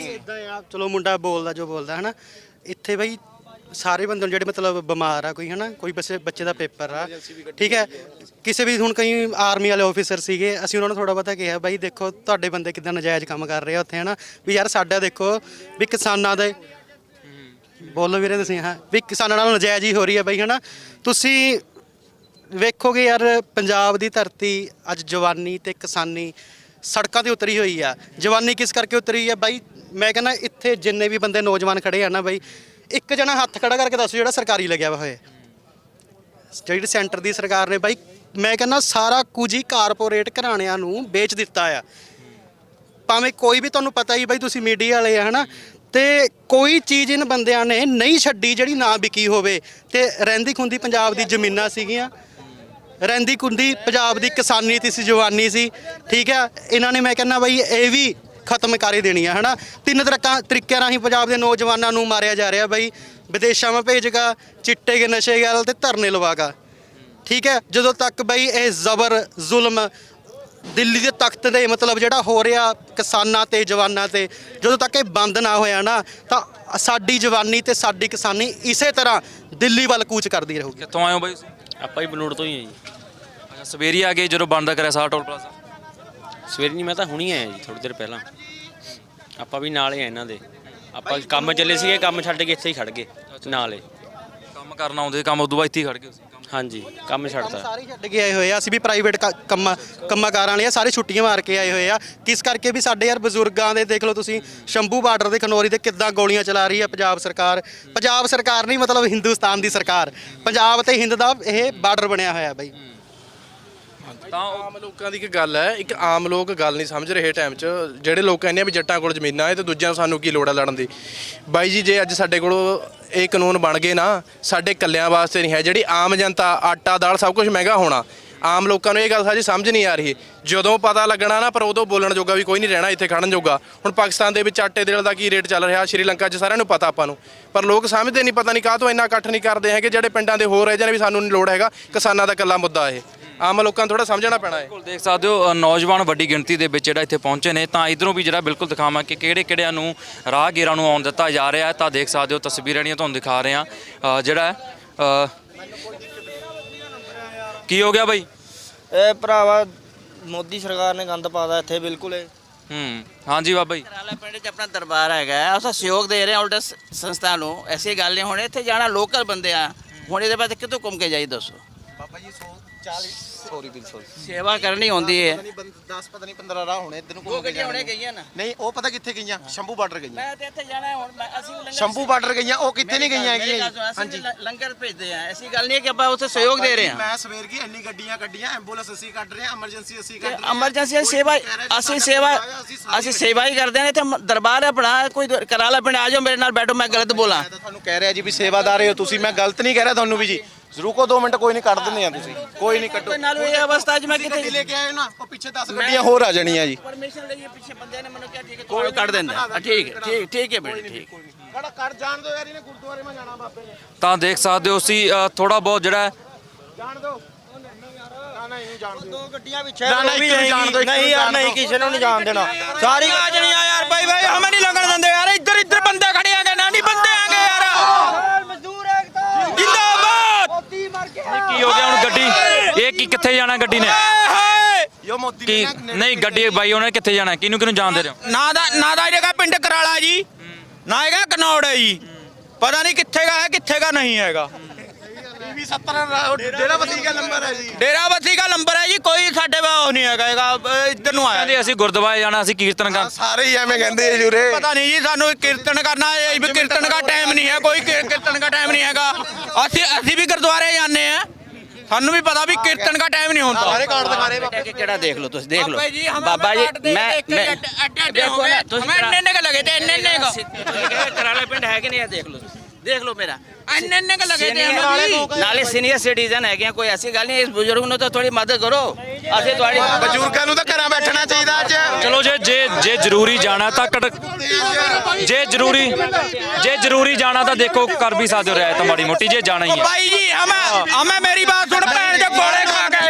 ਦੇਂਗੇ ਇਦਾਂ ਆ ਚਲੋ ਮੁੰਡਾ ਬੋਲਦਾ ਜੋ ਬੋਲਦਾ ਹਨਾ। ਇੱਥੇ ਬਈ ਸਾਰੇ ਬੰਦੇ ਨੂੰ ਜਿਹੜੇ ਮਤਲਬ ਬਿਮਾਰ ਆ ਕੋਈ ਹਨਾ ਕੋਈ ਬੱਚੇ ਬੱਚੇ ਦਾ ਪੇਪਰ ਆ ਠੀਕ ਹੈ। ਕਿਸੇ ਵੀ ਹੁਣ ਕਈ ਆਰਮੀ ਵਾਲੇ ਆਫੀਸਰ ਸੀਗੇ ਅਸੀਂ ਉਹਨਾਂ ਨੂੰ ਥੋੜਾ ਬਹੁਤਾ ਕਿਹਾ ਬਾਈ ਦੇਖੋ ਤੁਹਾਡੇ ਬੰਦੇ ਕਿਦਾਂ ਨਜਾਇਜ਼ ਕੰਮ ਕਰ ਰਹੇ ਆ ਉੱਥੇ ਹਨਾ। ਵੀ ਯਾਰ ਸਾਡਾ ਦੇਖੋ ਵੀ ਕਿਸਾਨਾਂ ਦੇ ਬੋਲੋ ਵੀਰੇ ਤੁਸੀਂ ਹਾਂ ਵੀ ਕਿਸਾਨਾਂ ਨਾਲ ਨਜਾਇਜ਼ ਹੀ ਹੋ ਰਹੀ ਹੈ ਬਾਈ ਹਨਾ। ਤੁਸੀਂ ਵੇਖੋਗੇ ਯਾਰ ਪੰਜਾਬ ਦੀ ਧਰਤੀ ਅੱਜ ਜਵਾਨੀ ਤੇ ਕਿਸਾਨੀ ਸੜਕਾਂ ਤੇ ਉਤਰੀ ਹੋਈ ਆ। ਜਵਾਨੀ ਕਿਸ ਕਰਕੇ ਉਤਰੀ ਆ ਬਾਈ? ਮੈਂ ਕਹਿੰਦਾ ਇੱਥੇ ਜਿੰਨੇ ਵੀ ਬੰਦੇ ਨੌਜਵਾਨ ਖੜੇ ਆ ਨਾ ਬਾਈ, ਇੱਕ ਜਣਾ ਹੱਥ ਖੜਾ ਕਰਕੇ ਦੱਸੋ ਜਿਹੜਾ ਸਰਕਾਰੀ ਲੱਗਿਆ ਵਾ ਹੋਏ ਜਿਹੜੀ ਸੈਂਟਰ ਦੀ ਸਰਕਾਰ ਨੇ ਬਾਈ, ਮੈਂ ਕਹਿੰਦਾ ਸਾਰਾ ਕੁਝ ਹੀ ਕਾਰਪੋਰੇਟ ਘਰਾਣਿਆਂ ਨੂੰ ਵੇਚ ਦਿੱਤਾ ਆ। ਭਾਵੇਂ ਕੋਈ ਵੀ ਤੁਹਾਨੂੰ ਪਤਾ ਹੀ ਬਾਈ ਤੁਸੀਂ ਮੀਡੀਆ ਵਾਲੇ ਆ, ਹਨਾ? ਤੇ ਕੋਈ ਚੀਜ਼ ਇਨ ਬੰਦਿਆਂ ਨੇ ਨਹੀਂ ਛੱਡੀ ਜਿਹੜੀ ਨਾ ਵਿਕੀ ਹੋਵੇ। ਤੇ ਰਹਿੰਦੀ ਖੁੰਦੀ ਪੰਜਾਬ ਦੀ ਜ਼ਮੀਨਾਂ ਸੀਗੀਆਂ। ਰਹਿੰਦੀ ਖੁੰਦੀ ਪੰਜਾਬ ਦੀ ਕਿਸਾਨੀ ਤੇ ਸੀ, ਜਵਾਨੀ ਸੀ। ਠੀਕ ਆ? ਇਹਨਾਂ ਨੇ ਮੈਂ ਕਹਿੰਦਾ ਬਾਈ, ਇਹ ਵੀ ਖਤਮ ਕਰ ਹੀ ਦੇਣੀ ਆ ਹਨਾ? ਤਿੰਨ ਤਰ੍ਹਾਂ ਤਰੀਕਿਆਂ ਰਾਹੀਂ ਪੰਜਾਬ ਦੇ ਨੌਜਵਾਨਾਂ ਨੂੰ ਮਾਰਿਆ ਜਾ ਰਿਹਾ ਬਾਈ। ਵਿਦੇਸ਼ਾਂ ਵਿੱਚ ਭੇਜਗਾ ਚਿੱਟੇ ਕੇ ਨਸ਼ੇ ਗੱਲ ਤੇ ਧਰਨੇ ਲਵਾਗਾ। ਠੀਕ ਹੈ? ਜਦੋਂ ਤੱਕ ਬਈ ਇਹ ਜ਼ਬਰ ਜ਼ੁਲਮ ਦਿੱਲੀ ਦੇ ਤਖਤ ਦੇ ਮਤਲਬ ਜਿਹੜਾ ਹੋ ਰਿਹਾ ਕਿਸਾਨਾਂ ਤੇ ਜਵਾਨਾਂ ਤੇ ਜਦੋਂ ਤੱਕ ਇਹ ਬੰਦ ਨਾ ਹੋਇਆ ਨਾ ਤਾਂ ਸਾਡੀ ਜਵਾਨੀ ਤੇ ਸਾਡੀ ਕਿਸਾਨੀ ਇਸੇ ਤਰ੍ਹਾਂ ਦਿੱਲੀ ਵੱਲ ਕੂਚ ਕਰਦੀ ਰਹੂਗੀ। ਕਿੱਥੋਂ ਆਏ ਹੋ ਬਾਈ ਤੁਸੀਂ? ਆਪਾਂ ਹੀ ਬਨੂੜ ਤੋਂ ਹੀ ਆ ਜੀ। ਅੱਛਾ ਸਵੇਰੀ ਆ ਗਏ ਜਦੋਂ ਬੰਦ ਕਰਿਆ ਸਾਰਾ ਟੋਲ ਪਲਾਜ਼ਾ? ਸਵੇਰੇ ਨਹੀਂ ਮੈਂ ਤਾਂ ਹੁਣੀ ਆਇਆ ਜੀ ਥੋੜੀ ਦੇਰ ਪਹਿਲਾਂ। ਆਪਾਂ ਵੀ ਨਾਲ ਹੀ ਆ ਇਹਨਾਂ ਦੇ। ਆਪਾਂ ਕੰਮ ਚੱਲੇ ਸੀਗੇ ਕੰਮ ਛੱਡ ਕੇ ਇੱਥੇ ਹੀ ਖੜ ਗਏ ਨਾਲੇ। ਕੰਮ ਕਰਨ ਆਉਂਦੇ ਕੰਮ ਉਦੋਂ ਬਾਅਦ ਇੱਥੇ ਹੀ ਖੜ ਗਏ ਤੁਸੀਂ। ਕੰਮ ਹਾਂਜੀ ਕੰਮ ਛੱਡਤਾ। ਸਾਰੇ ਛੱਡ ਕੇ ਆਏ ਹੋਏ ਆ ਅਸੀਂ ਵੀ ਪ੍ਰਾਈਵੇਟ ਕੰਮਾਂ ਕੰਮਾਂ ਕਾਰਾਂ ਵਾਲੇ ਆ ਸਾਰੇ ਛੁੱਟੀਆਂ ਮਾਰ ਕੇ ਆਏ ਹੋਏ ਆ। ਕਿਸ ਕਰਕੇ ਵੀ ਸਾਡੇ ਯਾਰ ਬਜ਼ੁਰਗਾਂ ਦੇ ਦੇਖ ਲਓ ਤੁਸੀਂ ਸ਼ੰਭੂ ਬਾਰਡਰ ਦੇ ਖਨੌਰੀ ਤੇ ਕਿੱਦਾਂ ਗੋਲੀਆਂ ਚਲਾ ਰਹੀ ਆ ਪੰਜਾਬ ਸਰਕਾਰ। ਪੰਜਾਬ ਸਰਕਾਰ ਨਹੀਂ ਮਤਲਬ ਹਿੰਦੁਸਤਾਨ ਦੀ ਸਰਕਾਰ। ਪੰਜਾਬ ਤੇ ਹਿੰਦ ਦਾ ਇਹ ਬਾਰਡਰ ਬਣਿਆ ਹੋਇਆ ਬਾਈ। ਤਾਂ ਆਮ ਲੋਕਾਂ ਦੀ ਇੱਕ ਗੱਲ ਹੈ, ਇੱਕ ਆਮ ਲੋਕ ਗੱਲ ਨਹੀਂ ਸਮਝ ਰਹੇ ਟਾਈਮ 'ਚ, ਜਿਹੜੇ ਲੋਕ ਕਹਿੰਦੇ ਆ ਵੀ ਜੱਟਾਂ ਕੋਲ ਜ਼ਮੀਨਾਂ ਹੈ ਤੇ ਦੂਜਿਆਂ ਨੂੰ ਸਾਨੂੰ ਕੀ ਲੋੜ ਹੈ ਲੜਨ ਦੀ। ਬਾਈ ਜੀ, ਜੇ ਅੱਜ ਸਾਡੇ ਕੋਲ ਇਹ ਕਾਨੂੰਨ ਬਣ ਗਏ ਨਾ, ਸਾਡੇ ਕੱਲਿਆਂ ਵਾਸਤੇ ਨਹੀਂ ਹੈ, ਜਿਹੜੀ ਆਮ ਜਨਤਾ, ਆਟਾ, ਦਾਲ ਸਭ ਕੁਝ ਮਹਿੰਗਾ ਹੋਣਾ। ਆਮ ਲੋਕਾਂ ਨੂੰ ਇਹ ਗੱਲ ਸਾਜੀ ਸਮਝ ਨਹੀਂ ਆ ਰਹੀ। ਜਦੋਂ ਪਤਾ ਲੱਗਣਾ ਨਾ, ਪਰ ਉਦੋਂ ਬੋਲਣ ਜੋਗਾ ਵੀ ਕੋਈ ਨਹੀਂ ਰਹਿਣਾ ਇੱਥੇ ਖੜਨ ਜੋਗਾ। ਹੁਣ ਪਾਕਿਸਤਾਨ ਦੇ ਵਿੱਚ ਆਟੇ ਦੇ ਦਾ ਕੀ ਰੇਟ ਚੱਲ ਰਿਹਾ, ਸ਼੍ਰੀਲੰਕਾ 'ਚ ਸਾਰਿਆਂ ਨੂੰ ਪਤਾ ਆਪਾਂ ਨੂੰ। ਪਰ ਲੋਕ ਸਮਝਦੇ ਨਹੀਂ, ਪਤਾ ਨਹੀਂ ਕਾਹ ਤੋਂ ਇੰਨਾ ਇਕੱਠ ਨਹੀਂ ਕਰਦੇ ਹੈਗੇ, ਜਿਹੜੇ ਪਿੰਡਾਂ ਦੇ ਹੋਰ ਰਹਿ ਜਾਂਦੇ ਵੀ ਸਾਨੂੰ ਨਹੀਂ ਲੋੜ ਹੈਗਾ, ਕਿਸਾਨਾਂ ਦਾ ਇਕੱਲਾ ਮੁੱਦਾ ਇਹ। ਆਮ ਲੋਕਾਂ ਨੂੰ ਥੋੜਾ ਸਮਝਣਾ ਪੈਣਾ ਹੈ। ਬਿਲਕੁਲ ਦੇਖ ਸਕਦੇ ਹੋ ਅ, ਨੌਜਵਾਨ ਵੱਡੀ ਗਿਣਤੀ ਦੇ ਵਿੱਚ ਜਿਹੜਾ ਇੱਥੇ ਪਹੁੰਚੇ ਨੇ ਤਾਂ ਇਧਰੋਂ ਵੀ ਜਿਹੜਾ ਬਿਲਕੁਲ ਦਿਖਾਵਾਂ ਕਿ ਕਿਹੜੇ ਕਿਹੜਿਆਂ ਨੂੰ ਰਾਹਗੀਰਾਂ ਨੂੰ ਆਉਣ ਦਿੱਤਾ ਜਾ ਰਿਹਾ ਹੈ। ਤਾਂ ਦੇਖ ਸਕਦੇ ਹੋ ਤਸਵੀਰਾਂ ਜਿਹੜੀਆਂ ਤੁਹਾਨੂੰ ਦਿਖਾ ਰਹੇ ਹਾਂ। ਜਿਹੜਾ ਹੈ, ਅ, ਕੀ ਹੋ ਗਿਆ ਬਾਈ? ਇਹ ਭਰਾਵਾ ਮੋਦੀ ਸਰਕਾਰ ਨੇ ਗੰਦ ਪਾਦਾ ਇੱਥੇ ਬਿਲਕੁਲ ਇਹ। ਹੂੰ ਹਾਂਜੀ ਬਾਬਾ ਜੀ। ਕਰਾਲਾ ਪਿੰਡ 'ਚ ਆਪਣਾ ਦਰਬਾਰ ਹੈਗਾ ਹੈ, ਉਸਦਾ ਸਹਿਯੋਗ ਦੇ ਰਹੇ ਉਲਟਾ ਸ- ਸੰਸਥਾ ਨੂੰ। ਐਸੀ ਗੱਲ ਨਹੀਂ ਹੁਣ ਇੱਥੇ ਜਾਣਾ ਲੋਕਲ ਬੰਦੇ ਆ। ਹੁਣ ਇਹਦੇ ਬਾਅਦ ਕਿੱਥੋਂ ਘੁੰਮ ਕੇ ਜਾਈ ਦੱਸੋ? Baba ji 140 sorry bill sorry ਸੇਵਾ ਕਰਨੀ ਹੁੰਦੀ ਹੈ ਨਹੀਂ 10 ਪਤਾ ਨਹੀਂ 15 ਰਾਹ ਹੋਣੇ ਇੱਧਰ ਨੂੰ ਉਹ ਗੱਡੀਆਂ ਹੁਣੇ ਗਈਆਂ ਨਾ। ਨਹੀਂ ਉਹ ਪਤਾ ਕਿੱਥੇ ਗਈਆਂ? ਸ਼ੰਭੂ ਬਾਰਡਰ ਗਈਆਂ। ਮੈਂ ਤੇ ਇੱਥੇ ਜਾਣਾ ਹੁਣ ਮੈਂ- ਅਸੀਂ ਲੰਗਰ ਸ਼ੰਭੂ ਬਾਰਡਰ ਗਈਆਂ ਉਹ ਕਿੱਥੇ ਨਹੀਂ ਗਈਆਂ ਹੈਗੀਆਂ ਹਾਂਜੀ। ਲੰਗਰ ਭੇਜਦੇ ਆ। ਐਸੀ ਗੱਲ ਨਹੀਂ ਹੈ ਕਿ ਆਪਾਂ ਉੱਥੇ ਸਹਿਯੋਗ ਦੇ ਰਹੇ ਹਾਂ। ਮੈਂ ਸਵੇਰ ਕੀ ਇੰਨੀ ਗੱਡੀਆਂ ਕੱਢੀਆਂ ਐਂਬੂਲੈਂਸ ਅਸੀਂ ਕੱਢ ਰਹੇ ਹਾਂ ਐਮਰਜੈਂਸੀ ਅਸੀਂ ਕੱਢ ਰਹੇ ਹਾਂ। ਐਮਰਜੈਂਸੀ ਸੇਵਾ ਅਸੀਂ ਸੇਵਾ ਅਸੀਂ ਸੇਵਾ ਹੀ ਕਰਦੇ ਹਾਂ ਇੱਥੇ ਦਰਬਾਰ ਹੈ ਆਪਣਾ ਕੋਈ ਕਰਾਲਾ ਪਿੰਡ ਆ ਜਾਓ ਮੇਰੇ ਨਾਲ ਬੈਠੋ ਮੈਂ ਗਲਤ ਬੋਲਾਂ। ਮੈਂ ਤਾਂ ਤੁਹਾਨੂੰ ਕਹਿ ਰਿਹਾ ਜੀ ਵੀ ਸੇਵਾਦਾਰ ਹੋ ਤੁਸੀਂ ਮੈਂ ਗਲਤ ਨਹੀਂ ਕਹਿ ਰਿਹਾ ਤੁਹਾਨੂੰ ਵੀ ਜੀ। ਰੁਕੋ 2 ਮਿੰਟ ਕੋਈ ਨਹੀਂ ਕੱਢ ਦਿੰਦੇ ਆ ਤੁਸੀਂ ਕੋਈ ਨਹੀਂ ਕੱਢੋ। ਨਾਲ ਇਹ ਅਵਸਥਾ 'ਚ ਮੈਂ ਗੱਡੀ ਕਿਤੇ ਲੈ ਕੇ ਆਏ ਨਾ ਉਹ ਪਿੱਛੇ 10 ਗੱਡੀਆਂ ਹੋਰ ਆ ਜਾਣੀਆਂ ਜੀ। ਪਰਮਿਸ਼ਨ ਲਈਏ ਪਿੱਛੇ ਬੰਦੇ ਨੇ ਮੈਨੂੰ ਕਿਹਾ ਠੀਕ ਹੈ ਕੋਈ ਕੱਢ ਦਿੰਦਾ। ਠੀਕ ਹੈ ਠੀਕ ਠੀਕ ਹੈ ਬੇਟੇ ਠੀਕ। ਕੱਢ ਕੱਢ ਜਾਣ ਦਿਓ ਯਾਰ ਇਹਨੇ ਗੁਰਦੁਆਰੇ ਮੈਂ ਜਾਣਾ ਬਾਬੇ ਨੇ। ਤਾਂ ਦੇਖ ਸਕਦੇ ਹੋ ਸੀ ਥੋੜਾ ਬਹੁਤ ਜਿਹੜਾ ਜਾਣ ਦਿਓ। ਨਾ ਨਾ ਇਹਨੂੰ ਜਾਣ ਦਿਓ। ਦੋ ਗੱਡੀਆਂ ਇੱਕ ਨਹੀਂ ਯਾਰ ਨਹੀਂ। ਕਿਸੇ ਨੂੰ ਨਹੀਂ ਜਾਣ ਦੇਣਾ। ਸਾਰੀ ਆਜਣੀਆਂ ਯਾਰ ਬਾਈ ਬਾਈ ਹਮੇ ਨਹੀਂ ਲੰਘਣ ਦਿੰਦੇ ਯਾਰ ਇੱਧਰ ਇੱਧਰ ਬੰਦੇ ਖੜੇ ਆਗੇ ਨਾ ਨਹੀਂ ਬੰਦੇ ਆਗੇ ਯਾਰ ਮਜ਼ਦੂਰ ਏਕਤਾ ਜਿੰਦਾਬਾਦ ਮੋਦੀ ਮਰ ਗਿਆ ਕੀ ਹੋ ਗਿਆ ਹੁਣ ਗੱਡੀ? ਇਹ ਕੀ ਕਿੱਥੇ ਜਾਣਾ ਗੱਡੀ ਨੇ? ਹਾਏ ਯੋ ਮੋਦੀ ਕੀ ਨਹੀਂ ਗੱਡੀ ਬਾਈ ਉਹਨੇ ਕਿੱਥੇ ਜਾਣਾ? ਕਿਹਨੂੰ ਕਿਹਨੂੰ ਜਾਣ ਦੇ ਰਹੇ ਹੋ? ਨਾ ਦਾ ਨਾ ਦਾ ਇਹਦਾ ਪਿੰਡ ਕਰਾਲਾ ਜੀ। ਨਾ ਹੈਗਾ ਕਨੌੜ ਹੈ ਜੀ। ਪਤਾ ਨਹੀਂ ਕਿੱਥੇਗਾ ਹੈ ਕਿੱਥੇਗਾ ਨਹੀਂ ਹੈਗਾ। ਵੀ 70 ਡੇਰਾ ਬਸੀ ਦਾ ਨੰਬਰ ਹੈ ਜੀ। ਡੇਰਾ ਬੱਸੀ ਦਾ ਨੰਬਰ ਹੈ ਜੀ ਕੋਈ ਸਾਡੇ ਵਾ ਉਹ ਨਹੀਂ ਹੈਗਾ ਹੈਗਾ ਅਹ ਇੱਧਰ ਨੂੰ ਆਇਆ। ਕਹਿੰਦੇ ਅਸੀਂ ਗੁਰਦੁਆਰੇ ਜਾਣਾ ਅਸੀਂ ਕੀਰਤਨ ਕਰ ਸਾਰੇ ਹੀ ਐਵੇਂ ਕਹਿੰਦੇ ਆ ਜੁਰੇ ਪਤਾ ਨਹੀਂ ਜੀ ਸਾਨੂੰ ਕੀਰਤਨ ਕਰਨਾ ਹੈ ਇਹ ਵੀ ਕੀਰਤਨ ਦਾ ਟਾਈਮ ਨਹੀਂ ਹੈ ਕੋਈ ਕੀਰਤਨ ਦਾ ਟਾਈਮ ਨਹੀਂ ਹੈਗਾ। ਅਸੀਂ ਅਸੀਂ ਵੀ ਗੁਰਦੁਆਰੇ ਜਾਂਦੇ ਆ ਸਾਨੂੰ ਵੀ ਪਤਾ ਵੀ ਕੀਰਤਨ ਦਾ ਟਾਈਮ ਨਹੀਂ ਹੁੰਦਾ। ਸਾਰੇ ਕਾਰਡ ਦਿਖਾ ਰਹੇ ਕਿ ਕਿਹੜਾ ਦੇਖ ਲਓ ਤੁਸੀਂ ਦੇਖ ਲਓ। ਬਾਬਾ ਜੀ ਬਾਬਾ ਮੈਂ ਇੱਕ ਮੈਂ ਅੱਡ ਅੱਡ ਹੋ ਦੇਖੋ ਗਏ ਨਾ ਇੰਨੇ ਇੰਨੇ ਲਗੇ ਤੇ ਇੰਨੇ ਇੰਨੇ ਕਾ। ਕਰਾਲਾ ਪਿੰਡ ਹੈ ਕਿ ਨਹੀਂ ਇਹ ਦੇਖ ਲਓ ਤੁਸੀਂ। ਦੇਖ ਲਓ ਮੇਰਾ। ਇੰਨੇ ਇੰਨੇ ਕ ਲਗੇ ਤੇ Senior ਨਾਲੇ ਸੀਨੀਅਰ ਸਿਟੀਜ਼ਨ ਹੈਗੇ ਕੋਈ ਐਸੀ ਗੱਲ ਨਹੀਂ ਇਸ ਬਜ਼ੁਰਗ ਨੂੰ ਤਾਂ ਥੋੜੀ ਮਦਦ ਕਰੋ। ਅਸੀਂ ਤੁਹਾਡੀ ਬਜ਼ੁਰਗਾਂ ਨੂੰ ਤਾਂ ਘਰਾਂ ਬੈਠਣਾ ਚਾਹੀਦਾ ਅੱਜ। ਚਲੋ ਜੇ ਜੇ ਜੇ ਜ਼ਰੂਰੀ ਜਾਣਾ ਤਾਂ ਕਟ- ਜੇ ਜ਼ਰੂਰੀ ਜੇ ਜ਼ਰੂਰੀ ਜਾਣਾ ਤਾਂ ਦੇਖੋ ਕਰ ਵੀ ਸਕਦੇ ਹੋ ਰਿਆਇਤ ਮਾੜੀ ਮੋਟੀ ਜੇ ਜਾਣਾ ਹੀ ਹੈ। ਬਾਈ ਜੀ ਹਮੇ ਹਮੇ ਮੇਰੀ ਬਾਤ ਸੁਣ ਭੈਣ ਦੇ ਗੋਲੇ ਖਾ